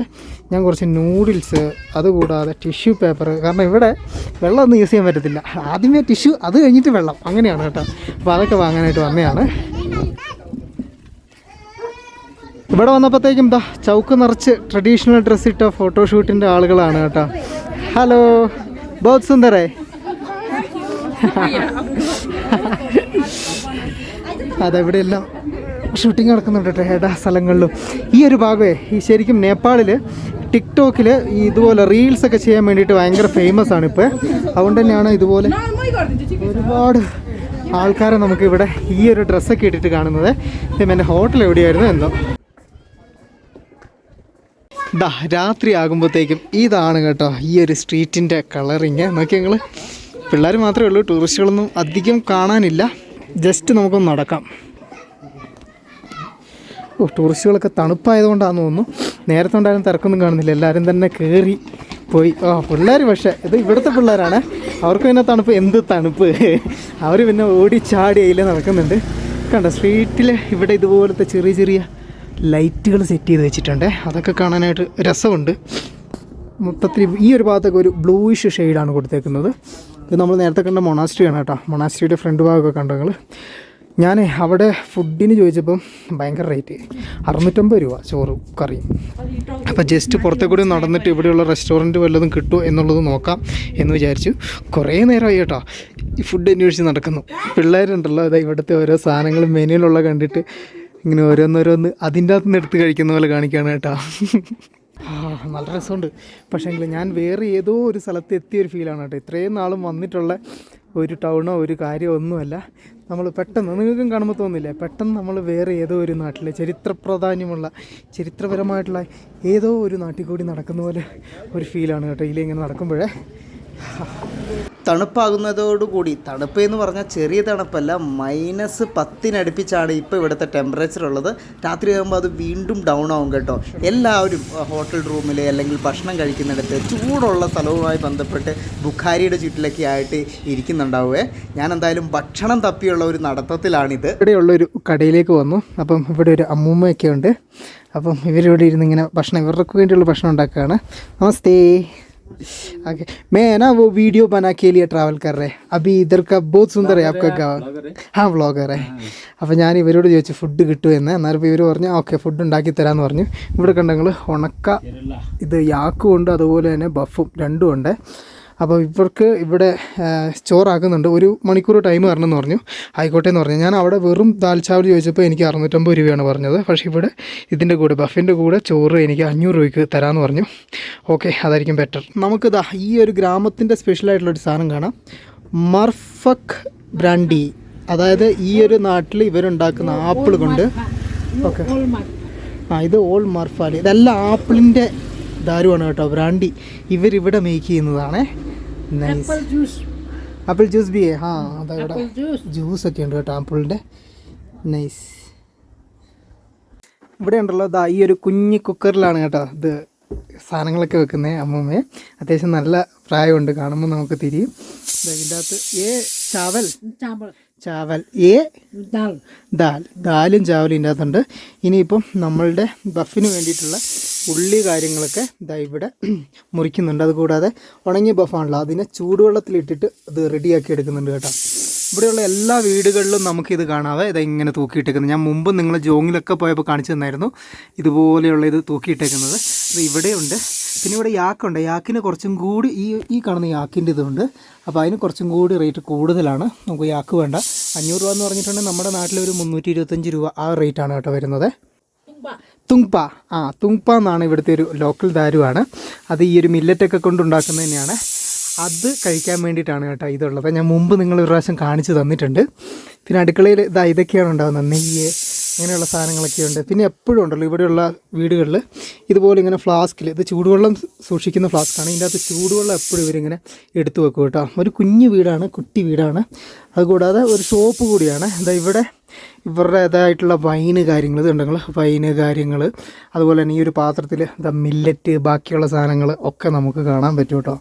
ഞാൻ കുറച്ച് നൂഡിൽസ് അതുകൂടാതെ ടിഷ്യൂ പേപ്പർ കാരണം ഇവിടെ വെള്ളമൊന്നും യൂസ് ചെയ്യാൻ പറ്റത്തില്ല. ആദ്യമേ ടിഷ്യൂ അത് കഴിഞ്ഞിട്ട് വെള്ളം. അങ്ങനെയാണ് കേട്ടോ. അപ്പോൾ അതൊക്കെ വാങ്ങാനായിട്ട് വന്നതാണ്. ഇവിടെ വന്നപ്പോഴത്തേക്കും ദാ ചൗക്ക് നിറച്ച് ട്രഡീഷണൽ ഡ്രസ്സ് ഇട്ട ഫോട്ടോഷൂട്ടിന്റെ ആളുകളാണ് കേട്ടോ. ഹലോ ബോത് സുന്ദരേ. അതെവിടെ എല്ലാം ഷൂട്ടിംഗ് നടക്കുന്നുണ്ട് കേട്ടോ ഏടാ സ്ഥലങ്ങളിലും. ഈ ഒരു ഭാഗമേ ഈ ശരിക്കും നേപ്പാളിൽ ടിക്ടോക്കിൽ ഇതുപോലെ റീൽസ് ഒക്കെ ചെയ്യാൻ വേണ്ടിയിട്ട് ഭയങ്കര ഫേമസ് ആണ് ഇപ്പോൾ അതുകൊണ്ട് തന്നെയാണ് ഇതുപോലെ ഒരുപാട് ആൾക്കാരെ നമുക്ക് ഇവിടെ ഈ ഒരു ഡ്രസ്സൊക്കെ ഇട്ടിട്ട് കാണുന്നത്. പിന്നെ എന്റെ ഹോട്ടൽ എവിടെയായിരുന്നു എന്തോ ദാ രാത്രി ആകുമ്പോഴത്തേക്കും ഇതാണ് കേട്ടോ ഈ ഒരു സ്ട്രീറ്റിന്റെ കളറിങ് നോക്കി ഞങ്ങൾ പിള്ളേർ മാത്രമേ ഉള്ളൂ ടൂറിസ്റ്റുകളൊന്നും അധികം കാണാനില്ല. ജസ്റ്റ് നമുക്കൊന്ന് നടക്കാം. ഓ ടൂറിസ്റ്റുകളൊക്കെ തണുപ്പായതുകൊണ്ടാണെന്ന് തോന്നുന്നു. നേരത്തെ ഉണ്ടായിരുന്ന തിരക്കൊന്നും കാണുന്നില്ല. എല്ലാവരും തന്നെ കയറി പോയി. ഓ പിള്ളേർ പക്ഷേ ഇത് ഇവിടുത്തെ പിള്ളേരാണ്. അവർക്ക് പിന്നെ തണുപ്പ് എന്ത് തണുപ്പ്? അവർ പിന്നെ ഓടി ചാടി അതിൽ നടക്കുന്നുണ്ട്. കണ്ടോ സ്ട്രീറ്റിൽ ഇവിടെ ഇതുപോലത്തെ ചെറിയ ചെറിയ ലൈറ്റുകൾ സെറ്റ് ചെയ്ത് വെച്ചിട്ടുണ്ട്. അതൊക്കെ കാണാനായിട്ട് രസമുണ്ട്. മൊത്തത്തിൽ ഈ ഒരു ഭാഗത്തൊക്കെ ഒരു ബ്ലൂയിഷ് ഷെയ്ഡാണ് കൊടുത്തേക്കുന്നത്. ഇത് നമ്മൾ നേരത്തെ കണ്ട മൊണാസ്ട്രിയാണ് കേട്ടോ. മൊണാസ്ട്രിയുടെ ഫ്രണ്ട് ഭാഗമൊക്കെ കണ്ടോ നിങ്ങൾ ഞാൻ അവിടെ ഫുഡിന് ചോദിച്ചപ്പം ഭയങ്കര റേറ്റ് അറുന്നൂറ്റമ്പത് രൂപ ചോറ് കറിയും അപ്പോൾ ജസ്റ്റ് പുറത്തെ കൂടി നടന്നിട്ട് ഇവിടെയുള്ള റെസ്റ്റോറന്റ് വല്ലതും കിട്ടുമോ എന്നുള്ളത് നോക്കാം എന്ന് വിചാരിച്ചു. കുറേ നേരമായി കേട്ടോ ഈ ഫുഡ് അന്വേഷിച്ച് നടക്കുന്നു. പിള്ളേരുണ്ടല്ലോ അതാ ഇവിടുത്തെ ഓരോ സാധനങ്ങളും മെനുവിലുള്ള കണ്ടിട്ട് ഇങ്ങനെ ഓരോന്നോരോന്ന് അതിന്റെ അകത്ത് നിന്ന് എടുത്ത് കഴിക്കുന്ന പോലെ കാണിക്കുകയാണ് കേട്ടോ. നല്ല രസമുണ്ട്. പക്ഷേങ്കിൽ ഞാൻ വേറെ ഏതോ ഒരു സ്ഥലത്ത് എത്തിയ ഒരു ഫീലാണ് കേട്ടോ. ഇത്രയും നാളും വന്നിട്ടുള്ള ഒരു ടൗണോ ഒരു കാര്യമോ ഒന്നുമല്ല. നമ്മൾ പെട്ടെന്ന് നിങ്ങൾക്കും കാണുമ്പോൾ തോന്നില്ലേ? പെട്ടെന്ന് നമ്മൾ വേറെ ഏതോ ഒരു നാട്ടിലെ ചരിത്ര പ്രാധാന്യമുള്ള ചരിത്രപരമായിട്ടുള്ള ഏതോ ഒരു നാട്ടിൽ കൂടി നടക്കുന്ന പോലെ ഒരു ഫീലാണ് കേട്ടോ. ഇതിലിങ്ങനെ നടക്കുമ്പോഴേ. തണുപ്പാകുന്നതോടുകൂടി തണുപ്പ് എന്ന് പറഞ്ഞാൽ ചെറിയ തണുപ്പല്ല മൈനസ് പത്തിനടുപ്പിച്ചാണ് ഇപ്പോൾ ഇവിടുത്തെ ടെമ്പറേച്ചർ ഉള്ളത്. രാത്രി ആകുമ്പോൾ അത് വീണ്ടും ഡൗൺ ആവും കേട്ടോ. എല്ലാവരും ഹോട്ടൽ റൂമിൽ അല്ലെങ്കിൽ ഭക്ഷണം കഴിക്കുന്നിടത്ത് ചൂടുള്ള സ്ഥലവുമായി ബന്ധപ്പെട്ട് ബുഖാരിയുടെ ചുറ്റിലൊക്കെ ആയിട്ട് ഇരിക്കുന്നുണ്ടാവുക ഞാൻ എന്തായാലും ഭക്ഷണം തപ്പിയുള്ള ഒരു നടത്തത്തിലാണിത്. ഇവിടെയുള്ള ഒരു കടയിലേക്ക് വന്നു. അപ്പം ഇവിടെ ഒരു അമ്മൂമ്മയൊക്കെ ഉണ്ട്. അപ്പം ഇവരിവിടെ ഇരുന്ന് ഇങ്ങനെ ഭക്ഷണം ഇവർക്ക് വേണ്ടിയുള്ള ഭക്ഷണം ഉണ്ടാക്കുകയാണ്. നമസ്തേ. ओके मैं है ना वो वीडियो बना के लिए ट्रैवल कर रहे हैं अभी इधर का बहुत सुंदर है आपका गाँव हाँ വ്ളോഗർ അപ്പോൾ ഞാൻ ഇവരോട് ചോദിച്ചു ഫുഡ് കിട്ടുമോ എന്ന് അന്നേരം ഇപ്പോൾ ഇവർ പറഞ്ഞു ഓക്കെ ഫുഡ് ഉണ്ടാക്കി തരാമെന്ന് പറഞ്ഞു ഇവിടെ കണ്ടെങ്കിൽ ഉണക്ക ഇത് യാക്കും ഉണ്ട് അതുപോലെ തന്നെ ബഫും രണ്ടും ഉണ്ട് അപ്പോൾ ഇവർക്ക് ഇവിടെ ചോറാക്കുന്നുണ്ട്. ഒരു മണിക്കൂർ ടൈം തരണമെന്ന് പറഞ്ഞു. ആയിക്കോട്ടെ എന്ന് പറഞ്ഞു. ഞാൻ അവിടെ വെറും ദാൽ ചാവൽ ചോദിച്ചപ്പോൾ എനിക്ക് അറുന്നൂറ്റമ്പത് രൂപയാണ് പറഞ്ഞത്. പക്ഷേ ഇവിടെ ഇതിന്റെ കൂടെ ബഫിന്റെ കൂടെ ചോറ് എനിക്ക് അഞ്ഞൂറ് രൂപയ്ക്ക് തരാമെന്ന് പറഞ്ഞു. ഓക്കെ അതായിരിക്കും ബെറ്റർ നമുക്കിതാ ഈ ഒരു ഗ്രാമത്തിന്റെ സ്പെഷ്യലായിട്ടുള്ളൊരു സാധനം കാണാം. മർഫക് ബ്രാൻഡി അതായത് ഈ ഒരു നാട്ടിൽ ഇവരുണ്ടാക്കുന്ന ആപ്പിൾ കൊണ്ട്. ഓക്കെ ആ ഇത് ഓൾ മർഫാലി ഇതെല്ലാം ആപ്പിളിന്റെ ദാരുവാണ് കേട്ടോ ബ്രാൻഡി ഇവരിവിടെ മേക്ക് ചെയ്യുന്നതാണ്. നൈസ് ആപ്പിൾ ജ്യൂസ് ബി ഹാ അതവിടെ ജ്യൂസ് ഒക്കെ ഉണ്ട് കേട്ടോ ആപ്പിളിന്റെ. നൈസ് ഇവിടെ ഉണ്ടല്ലോ ദാ ഈ ഒരു കുഞ്ഞു കുക്കറിലാണ് കേട്ടോ ഇത് സാധനങ്ങളൊക്കെ വെക്കുന്നത് അമ്മൂമ്മയെ അത്യാവശ്യം നല്ല പ്രായമുണ്ട് കാണുമ്പോൾ നമുക്ക് തിരിയും. ഇതിന്റെ അകത്ത് ഏ ചാവൽ. ചാവൽ. ഏ दाल ദാൽ. ദാലും ചാവലും ഇതിന്റെ അകത്തുണ്ട് ഇനിയിപ്പം നമ്മളുടെ ബഫിന് വേണ്ടിയിട്ടുള്ള ഉള്ളി കാര്യങ്ങളൊക്കെ ദാ ഇവിടെ മുറിക്കുന്നുണ്ട്. അതുകൂടാതെ ഉണങ്ങിയ ബഫാണല്ലോ. അതിനെ ചൂടുവെള്ളത്തിലിട്ടിട്ട് ഇത് റെഡിയാക്കി എടുക്കുന്നുണ്ട് കേട്ടോ. ഇവിടെയുള്ള എല്ലാ വീടുകളിലും നമുക്കിത് കാണാതെ ഇത് ഇങ്ങനെ തൂക്കിയിട്ടേക്കുന്നത്. ഞാൻ മുമ്പ് നിങ്ങൾ ജോങ്ങിലൊക്കെ പോയപ്പോൾ കാണിച്ചു തന്നായിരുന്നു. ഇതുപോലെയുള്ള ഇത് തൂക്കിയിട്ടേക്കുന്നത്. അത് ഇവിടെയുണ്ട് പിന്നെ ഇവിടെ യാക്കുണ്ട്. യാക്കിന് കുറച്ചും കൂടി ഈ ഈ കാണുന്ന യാക്കിന്റെ ഇതുണ്ട്. അപ്പോൾ അതിന് കുറച്ചും കൂടി റേറ്റ് കൂടുതലാണ്. നമുക്ക് യാക്ക് വേണ്ട. അഞ്ഞൂറ് രൂപ എന്ന് പറഞ്ഞിട്ടുണ്ടെങ്കിൽ നമ്മുടെ നാട്ടിൽ ഒരു മുന്നൂറ്റി ഇരുപത്തഞ്ച് രൂപ ആ റേറ്റാണ് കേട്ടോ വരുന്നത്. തുങ്പ ആ തുങ്പ എന്നാണ് ഇവിടുത്തെ ഒരു ലോക്കൽ ദാരുവാണ് അത് ഈ ഒരു മില്ലറ്റൊക്കെ കൊണ്ടുണ്ടാക്കുന്നത് തന്നെയാണ്. അത് കഴിക്കാൻ വേണ്ടിയിട്ടാണ് കേട്ടോ ഇതുള്ളത്. ഞാൻ മുമ്പ് നിങ്ങൾ ഒരു പ്രാവശ്യം കാണിച്ചു തന്നിട്ടുണ്ട്. പിന്നെ അടുക്കളയിൽ ഇതാ ഇതൊക്കെയാണ് ഉണ്ടാകുന്നത് നെയ്യ് അങ്ങനെയുള്ള സാധനങ്ങളൊക്കെ ഉണ്ട്. പിന്നെ എപ്പോഴും ഉണ്ടല്ലോ ഇവിടെയുള്ള വീടുകളിൽ ഇതുപോലെ ഇങ്ങനെ ഫ്ലാസ്കിൽ ഇത് ചൂടുവെള്ളം സൂക്ഷിക്കുന്ന ഫ്ലാസ്ക്കാണ് ഇതിന്റെ അകത്ത് ചൂടുവെള്ളം എപ്പോഴും ഇവരിങ്ങനെ എടുത്തു വെക്കും കേട്ടോ. ഒരു കുഞ്ഞു വീടാണ് കുട്ടി വീടാണ്. അതുകൂടാതെ ഒരു ഷോപ്പ് കൂടിയാണ്. എന്താ ഇവിടെ ഇവരുടേതായിട്ടുള്ള വൈന് കാര്യങ്ങൾ ഇത് ഉണ്ടെങ്കിൽ വൈന് കാര്യങ്ങൾ അതുപോലെ തന്നെ ഈ ഒരു പാത്രത്തിൽ എന്താ മില്ലറ്റ് ബാക്കിയുള്ള സാധനങ്ങൾ ഒക്കെ നമുക്ക് കാണാൻ പറ്റും കേട്ടോ.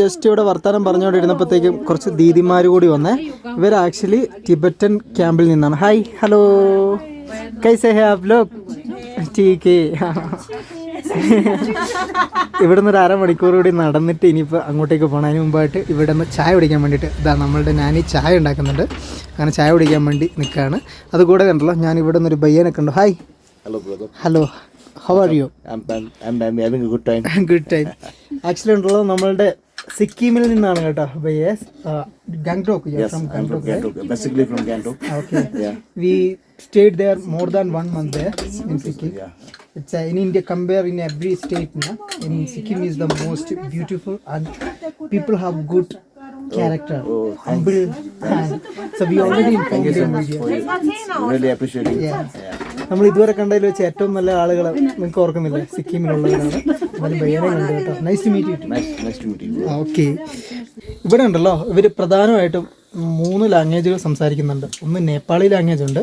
ജസ്റ്റ് ഇവിടെ വർത്തമാനം പറഞ്ഞുകൊണ്ടിരുന്നപ്പോഴത്തേക്കും കുറച്ച് ദീദിമാർ കൂടി വന്നേ. ഇവർ ആക്ച്വലി ടിബറ്റൻ ക്യാമ്പിൽ നിന്നാണ്. ഹായ് ഹലോ കൈസേ ഹേ ആപ് ലോഗ് ടീക്ക് ഇവിടുന്ന് ഒരു അരമണിക്കൂർ കൂടി നടന്നിട്ട് ഇനിയിപ്പോൾ അങ്ങോട്ടേക്ക് പോകണം അതിന് മുമ്പായിട്ട് ഇവിടെ നിന്ന് ചായ കുടിക്കാൻ വേണ്ടിയിട്ട് ഇതാ നമ്മളുടെ നാനി ചായ ഉണ്ടാക്കുന്നുണ്ട്. അങ്ങനെ ചായ കുടിക്കാൻ വേണ്ടി നിൽക്കുകയാണ്. അതുകൂടെ കണ്ടല്ലോ ഞാൻ ഇവിടെ നിന്നൊരു ഒരു ബയ്യനൊക്കെ ഉണ്ട് hi hello. Hello How are you I'm, I'm, I'm, I'm having a good time. Good time actually ഉണ്ടല്ലോ നമ്മളുടെ സിക്കിമിൽ നിന്നാണ് കേട്ടോ ബയ്യേസ് Gangtok Yes, from I'm from Gangtok Gantok. Basically from Gantok. Okay. Yeah. We stayed there more than one month there in Sikkim. Yeah. It's uh, in India, compare in every state. No? In Sikkim is the most beautiful and people have good character, Oh, humble. And so we already informed Thank you so them. much for you. Really appreciating. Yeah. Yeah. നമ്മൾ ഇതുവരെ കണ്ടതിൽ വെച്ച് ഏറ്റവും നല്ല ആളുകളെ നിങ്ങൾക്ക് ഓർക്കുന്നില്ല? സിക്കിമിലുള്ളവരാണ്. എന്നാലും ബയ്യനെ കണ്ടു കേട്ടോ. Nice to meet you. Okay ഇവിടെ ഉണ്ടല്ലോ. ഇവർ പ്രധാനമായിട്ടും മൂന്ന് ലാംഗ്വേജുകൾ സംസാരിക്കുന്നുണ്ട്. ഒന്ന് നേപ്പാളി ലാംഗ്വേജ് ഉണ്ട്.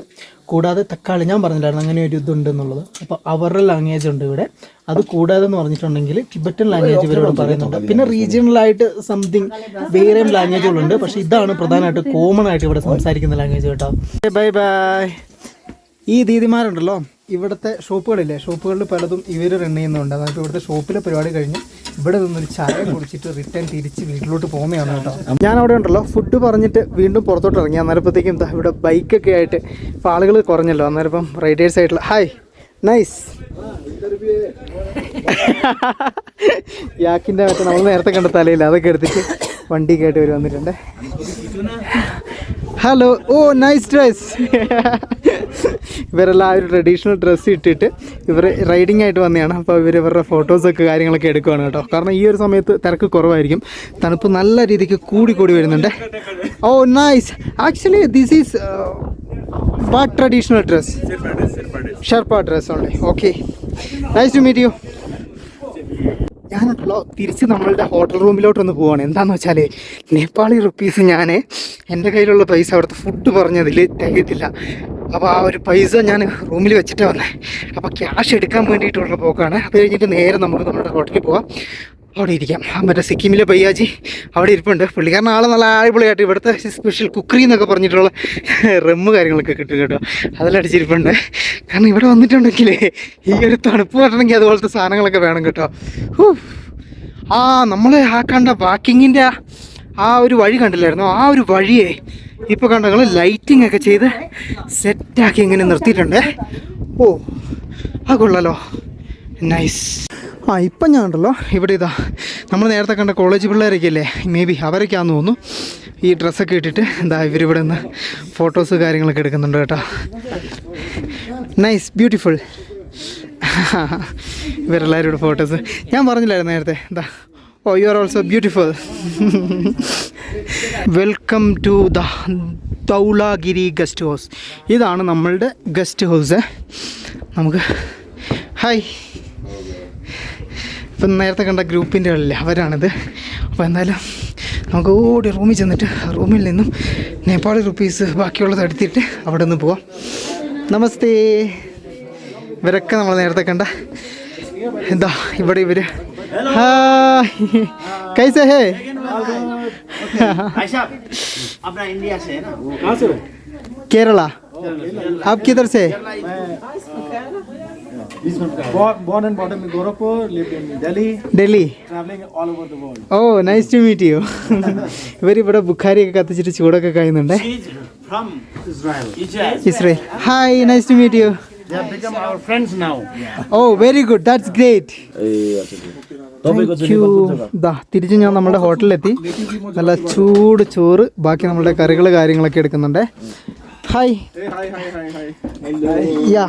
കൂടാതെ തക്കാളി. ഞാൻ പറഞ്ഞില്ലായിരുന്നു അങ്ങനെ ഒരു ഇതുണ്ട് എന്നുള്ളത്. അപ്പോൾ അവരുടെ ലാംഗ്വേജ് ഉണ്ട് ഇവിടെ. അത് കൂടാതെ എന്ന് പറഞ്ഞിട്ടുണ്ടെങ്കിൽ ടിബറ്റൻ ലാംഗ്വേജ് ഇവരോട് പറയുന്നുണ്ട്. പിന്നെ റീജിയണലായിട്ട് സംതിങ് വേറെ ലാംഗ്വേജുകളുണ്ട് പക്ഷേ ഇതാണ് പ്രധാനമായിട്ട് കോമൺ ആയിട്ട് ഇവിടെ സംസാരിക്കുന്ന ലാംഗ്വേജ് കേട്ടോ. ബൈ ബൈ ഈ ദീദിമാരുണ്ടല്ലോ ഇവിടുത്തെ ഷോപ്പുകളില്ലേ ഷോപ്പുകളിൽ പലതും ഇവർ റൺ ചെയ്യുന്നുണ്ട്. അതായത് ഇവിടുത്തെ ഷോപ്പിലെ പരിപാടി കഴിഞ്ഞ് ഇവിടെ നിന്നൊരു ചായ കുടിച്ചിട്ട് റിട്ടേൺ തിരിച്ച് വീട്ടിലോട്ട് പോകുന്നതാണ് കേട്ടോ. ഞാൻ അവിടെ ഉണ്ടല്ലോ ഫുഡ് പറഞ്ഞിട്ട് വീണ്ടും പുറത്തോട്ട് ഇറങ്ങി. അന്നേരപ്പോഴത്തേക്കും എന്താ ഇവിടെ ബൈക്കൊക്കെ ആയിട്ട് ഇപ്പോൾ ആളുകൾ കുറഞ്ഞല്ലോ. അന്നേരം ഇപ്പം റൈഡേഴ്സ് ആയിട്ടുള്ള ഹായ് നൈസ് യാക്കിന്റെ മറ്റേ നമ്മൾ നേരത്തെ കണ്ട തലയില്ല അതൊക്കെ എടുത്തിട്ട് വണ്ടി കേട്ട് വരും വന്നിട്ടുണ്ട്. ഹലോ ഓ നൈസ് ഡ്രസ് ഇവരെല്ലാം ആ ഒരു ട്രഡീഷണൽ ഡ്രസ്സ് ഇട്ടിട്ട് ഇവർ റൈഡിംഗ് ആയിട്ട് വന്നതാണ് അപ്പോൾ ഇവർ ഇവരുടെ ഫോട്ടോസൊക്കെ കാര്യങ്ങളൊക്കെ എടുക്കുവാണ് കേട്ടോ. കാരണം ഈ ഒരു സമയത്ത് തിരക്ക് കുറവായിരിക്കും. തണുപ്പ് നല്ല രീതിക്ക് കൂടി കൂടി വരുന്നുണ്ട്. ഓ nice actually this is what traditional dress Sherpa dress only okay nice to meet you ഞാനുണ്ടല്ലോ തിരിച്ച് നമ്മളുടെ ഹോട്ടൽ റൂമിലോട്ടൊന്ന് പോവാണ്. എന്താന്ന് വെച്ചാൽ നേപ്പാളി റുപ്പീസ് ഞാൻ എന്റെ കയ്യിലുള്ള പൈസ അവിടുത്തെ ഫുഡ് പറഞ്ഞതിൽ തികയത്തില്ല അപ്പോൾ ആ ഒരു പൈസ ഞാൻ റൂമിൽ വെച്ചിട്ട് വന്നേ. അപ്പോൾ ക്യാഷ് എടുക്കാൻ വേണ്ടിയിട്ടുള്ള പോക്കാണ്. അത് കഴിഞ്ഞിട്ട് നേരെ നമുക്ക് നമ്മുടെ ഹോട്ടലിൽ പോവാം. അവിടെ ഇരിക്കാം. മറ്റേ സിക്കിമിലെ പയ്യാജി അവിടെ ഇരിപ്പുണ്ട്. പുള്ളിക്കാരൻ ആളെ നല്ല അടിപൊളിയായിട്ട് ഇവിടുത്തെ സ്പെഷ്യൽ കുക്കറി എന്നൊക്കെ പറഞ്ഞിട്ടുള്ള റെമ്മ് കാര്യങ്ങളൊക്കെ കിട്ടും കേട്ടോ. അതിലടിച്ചിരിപ്പുണ്ട് കാരണം ഇവിടെ വന്നിട്ടുണ്ടെങ്കിൽ ഈ ഒരു തണുപ്പ് വരണമെങ്കിൽ അതുപോലത്തെ സാധനങ്ങളൊക്കെ വേണം കേട്ടോ. ആ നമ്മൾ ആ കണ്ട വാക്കിങ്ങിന്റെ ആ ഒരു വഴി കണ്ടില്ലായിരുന്നു? ആ ഒരു വഴിയെ ഇപ്പോൾ കണ്ട നിങ്ങൾ ലൈറ്റിംഗ് ഒക്കെ ചെയ്ത് സെറ്റാക്കി ഇങ്ങനെ നിർത്തിയിട്ടുണ്ട്. ഓ ആ കൊള്ളാലോ. നൈസ് ആ ഇപ്പം ഞാൻ ഉണ്ടല്ലോ. ഇവിടെ ഇതാ നമ്മൾ നേരത്തെ കണ്ട കോളേജ് പിള്ളേരൊക്കെ അല്ലേ മേ ബി അവരൊക്കെയാണെന്ന് തോന്നുന്നു. ഈ ഡ്രസ്സൊക്കെ ഇട്ടിട്ട് എന്താ ഇവരിവിടെ നിന്ന് ഫോട്ടോസ് കാര്യങ്ങളൊക്കെ എടുക്കുന്നുണ്ട് കേട്ടോ. നൈസ് ബ്യൂട്ടിഫുൾ ഇവരെല്ലാവരും ഇവിടെ ഫോട്ടോസ് ഞാൻ പറഞ്ഞില്ലായിരുന്നു നേരത്തെ. എന്താ ഓ you are also beautiful welcome to the Dhaulagiri guest house ഇതാണ് നമ്മളുടെ ഗസ്റ്റ് ഹൗസ് നമുക്ക് ഹായ് ഇപ്പം നേരത്തെ കണ്ട ഗ്രൂപ്പിൻ്റെ അല്ലേ അവരാണിത് അപ്പോൾ എന്തായാലും നമുക്ക് ഓടി റൂമിൽ ചെന്നിട്ട് റൂമിൽ നിന്നും നേപ്പാളി റുപ്പീസ് ബാക്കിയുള്ളത് എടുത്തിട്ട് അവിടെ നിന്ന് പോവാം നമസ്തേ ഇവരൊക്കെ നമ്മൾ നേരത്തെ കണ്ട എന്താ ഇവിടെ ഇവര് ഹായ് കൈസേ ഹേ भाई साहब अपना इंडिया से है ना वो केरला आप किधर से Born and brought in Gorakhpur, lived in Delhi. Delhi. Traveling all over the world. Oh, nice to meet you. Very good. Bukhari ka kathichiri choda ka kain nanda. She's from Israel. Israel. Hi, nice to meet you. They have become our friends now. Oh, very good. That's great. ക്യൂ ദാ തിരിച്ച് ഞാൻ നമ്മുടെ ഹോട്ടലിലെത്തി നല്ല ചൂട് ചോറ് ബാക്കി നമ്മുടെ കറികൾ കാര്യങ്ങളൊക്കെ എടുക്കുന്നുണ്ട് Hi Hey, hi, hi, hi, hi. Ya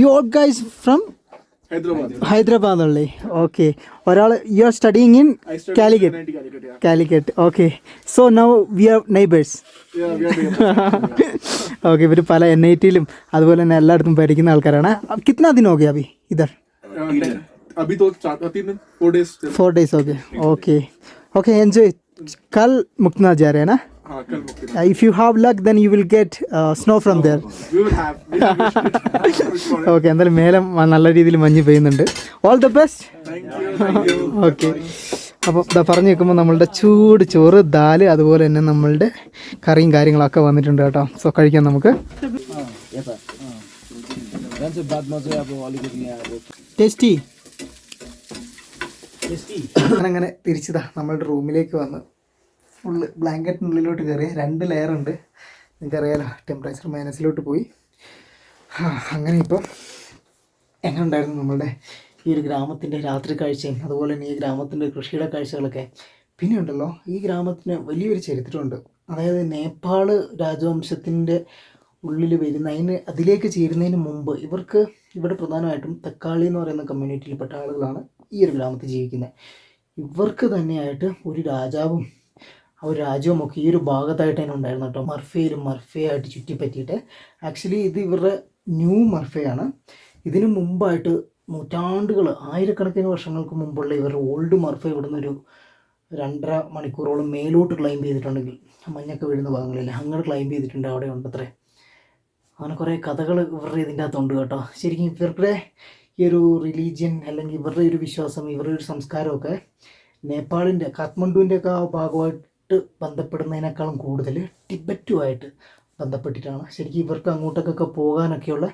you all guys from Hyderabad. Hyderabad ഉള്ളേ ഓക്കെ ഒരാൾ you are studying in I studied Calicut in Calicut, yeah. Calicut okay so now we are neighbours Yeah, we are doing okay ഇവർ പല N I ടിയിലും അതുപോലെ തന്നെ എല്ലായിടത്തും പഠിക്കുന്ന ആൾക്കാരാണ് अब कितना दिन हो गया अभी इधर uh, ten- अभी तो चार तीन दिन फोर डेज फोर डेज हो गए ओके ओके एंजॉय कल मुक्तनाथ जा रहे हैं ना Uh, if you have luck then you will get uh, snow from there. Okay എന്തായാലും മേലെ നല്ല രീതിയിൽ മഞ്ഞ് പെയ്യുന്നുണ്ട്. ഓൾ ദ ബെസ്റ്റ് ഓക്കെ അപ്പോൾ ഇതാ പറഞ്ഞു വെക്കുമ്പോൾ നമ്മളുടെ ചൂട് ചോറ് ദാൽ അതുപോലെ തന്നെ നമ്മളുടെ കറിയും കാര്യങ്ങളൊക്കെ വന്നിട്ടുണ്ട് കേട്ടോ. സോ കഴിക്കാം നമുക്ക്. ടേസ്റ്റി അങ്ങനെ തിരിച്ചതാ നമ്മളുടെ റൂമിലേക്ക് വന്ന്. ഫുള്ള് ബ്ലാങ്കറ്റിനുള്ളിലോട്ട് കയറിയ രണ്ട് ലെയർ ഉണ്ട്. നിങ്ങൾക്കറിയാലോ ടെമ്പറേച്ചർ മൈനസിലോട്ട് പോയി. അങ്ങനെ ഇപ്പം എങ്ങനെ ഉണ്ടായിരുന്നു നമ്മളുടെ ഈ ഒരു ഗ്രാമത്തിന്റെ രാത്രി കാഴ്ചയും അതുപോലെ തന്നെ ഈ ഗ്രാമത്തിന്റെ കൃഷിയുടെ കാഴ്ചകളൊക്കെ? പിന്നെ ഉണ്ടല്ലോ ഈ ഗ്രാമത്തിന് വലിയൊരു ചരിത്രമുണ്ട്. അതായത് നേപ്പാൾ രാജവംശത്തിന്റെ ഉള്ളിൽ വരുന്ന അതിന് അതിലേക്ക് ചേരുന്നതിന് മുമ്പ് ഇവർക്ക് ഇവിടെ പ്രധാനമായിട്ടും തക്കാളി എന്ന് പറയുന്ന കമ്മ്യൂണിറ്റിയിൽപ്പെട്ട ആളുകളാണ് ഈ ഒരു ഗ്രാമത്തിൽ ജീവിക്കുന്നത്. ഇവർക്ക് തന്നെയായിട്ട് ഒരു രാജാവും ഒരു രാജ്യവും ഒക്കെ ഈ ഒരു ഭാഗത്തായിട്ട് തന്നെ ഉണ്ടായിരുന്നു കേട്ടോ. മർഫയിലും മർഫയായിട്ട് ചുറ്റിപ്പറ്റിയിട്ട്. ആക്ച്വലി ഇത് ഇവരുടെ ന്യൂ മർഫയാണ്. ഇതിനു മുമ്പായിട്ട് നൂറ്റാണ്ടുകൾ ആയിരക്കണക്കിന് വർഷങ്ങൾക്ക് മുമ്പുള്ള ഇവരുടെ ഓൾഡ് മർഫ ഇവിടുന്ന് ഒരു രണ്ടര മണിക്കൂറോളം മേലോട്ട് ക്ലൈംബ് ചെയ്തിട്ടുണ്ടെങ്കിൽ മഞ്ഞൊക്കെ വീഴുന്ന ഭാഗങ്ങളിൽ അങ്ങനെ ക്ലൈംബ് ചെയ്തിട്ടുണ്ട് അവിടെ ഉണ്ടത്രേ. അങ്ങനെ കുറേ കഥകൾ ഇവരുടെ ഇതിന്റെ അകത്തുണ്ട് കേട്ടോ. ശരിക്കും ഇവരുടെ ഈ ഒരു റിലീജിയൻ അല്ലെങ്കിൽ ഇവരുടെ ഒരു വിശ്വാസം ഇവരുടെ ഒരു സംസ്കാരമൊക്കെ നേപ്പാളിന്റെ കാത്മണ്ഡുവിന്റെ ഒക്കെ ആ ഭാഗമായിട്ട് ബന്ധപ്പെടുന്നതിനേക്കാളും കൂടുതൽ ടിബറ്റുമായിട്ട് ബന്ധപ്പെട്ടിട്ടാണ്. ശരിക്കും ഇവർക്ക് അങ്ങോട്ടേക്കൊക്കെ പോകാനൊക്കെയുള്ള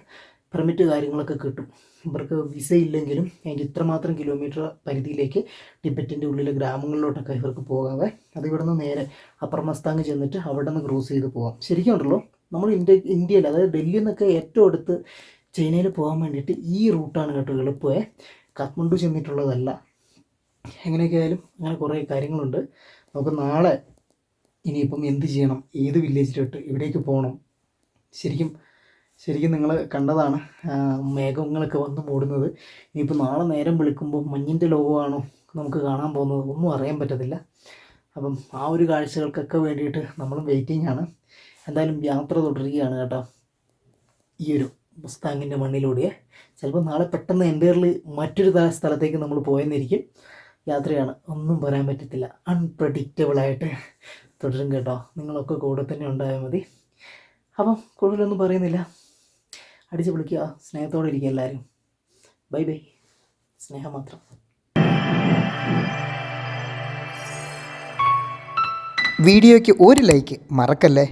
പെർമിറ്റ് കാര്യങ്ങളൊക്കെ കിട്ടും. ഇവർക്ക് വിസ ഇല്ലെങ്കിലും അതിന്റെ ഇത്രമാത്രം കിലോമീറ്റർ പരിധിയിലേക്ക് ടിബറ്റിന്റെ ഉള്ളിലെ ഗ്രാമങ്ങളിലോട്ടൊക്കെ ഇവർക്ക് പോകാതെ അത് ഇവിടെ നിന്ന് നേരെ അപ്പർ മസ്താങ് ചെന്നിട്ട് അവിടെ നിന്ന് ക്രൂസ് ചെയ്ത് പോകാം ശരിക്കും ഉണ്ടല്ലോ നമ്മൾ ഇന്ത്യ ഇന്ത്യയിൽ അതായത് ഡൽഹിയിൽ നിന്നൊക്കെ ഏറ്റവും അടുത്ത് ചൈനയിൽ പോകാൻ വേണ്ടിയിട്ട് ഈ റൂട്ടാണ് കേട്ടോ എളുപ്പമേ. കാത്മണ്ഡു ചെന്നിട്ടുള്ളതല്ല. എങ്ങനെയൊക്കെ ആയാലും അങ്ങനെ കുറേ കാര്യങ്ങളുണ്ട്. നമുക്ക് നാളെ ഇനിയിപ്പം എന്ത് ചെയ്യണം? ഏത് വില്ലേജിലോട്ട് എവിടേക്ക് പോകണം? ശരിക്കും ശരിക്കും നിങ്ങൾ കണ്ടതാണ് മേഘങ്ങളൊക്കെ വന്ന് മൂടുന്നത്. ഇനിയിപ്പോൾ നാളെ നേരം വിളിക്കുമ്പോൾ മഞ്ഞിന്റെ ലോകമാണോ നമുക്ക് കാണാൻ പോകുന്നത്? ഒന്നും അറിയാൻ പറ്റത്തില്ല. അപ്പം ആ ഒരു കാഴ്ചകൾക്കൊക്കെ വേണ്ടിയിട്ട് നമ്മളും വെയിറ്റിംഗ് ആണ്. എന്തായാലും യാത്ര തുടരുകയാണ് കേട്ടോ. ഈ ഒരു മുസ്താങ്ങിന്റെ മണ്ണിലൂടെ. ചിലപ്പോൾ നാളെ പെട്ടെന്ന് എന്റെ മറ്റൊരു സ്ഥലത്തേക്ക് നമ്മൾ പോയെന്നിരിക്കും. യാത്രയാണ്. ഒന്നും പറയാൻ പറ്റത്തില്ല. അൺപ്രഡിക്റ്റബിളായിട്ട് തുടരും കേട്ടോ. നിങ്ങളൊക്കെ കൂടെ തന്നെ ഉണ്ടായാൽ മതി. അപ്പം കൂടുതലൊന്നും പറയുന്നില്ല. അടിച്ച് വിളിക്കുക സ്നേഹത്തോടെ ഇരിക്കുക എല്ലാവരും. ബൈ ബൈ സ്നേഹം മാത്രം. വീഡിയോയ്ക്ക് ഒരു ലൈക്ക് മറക്കല്ലേ?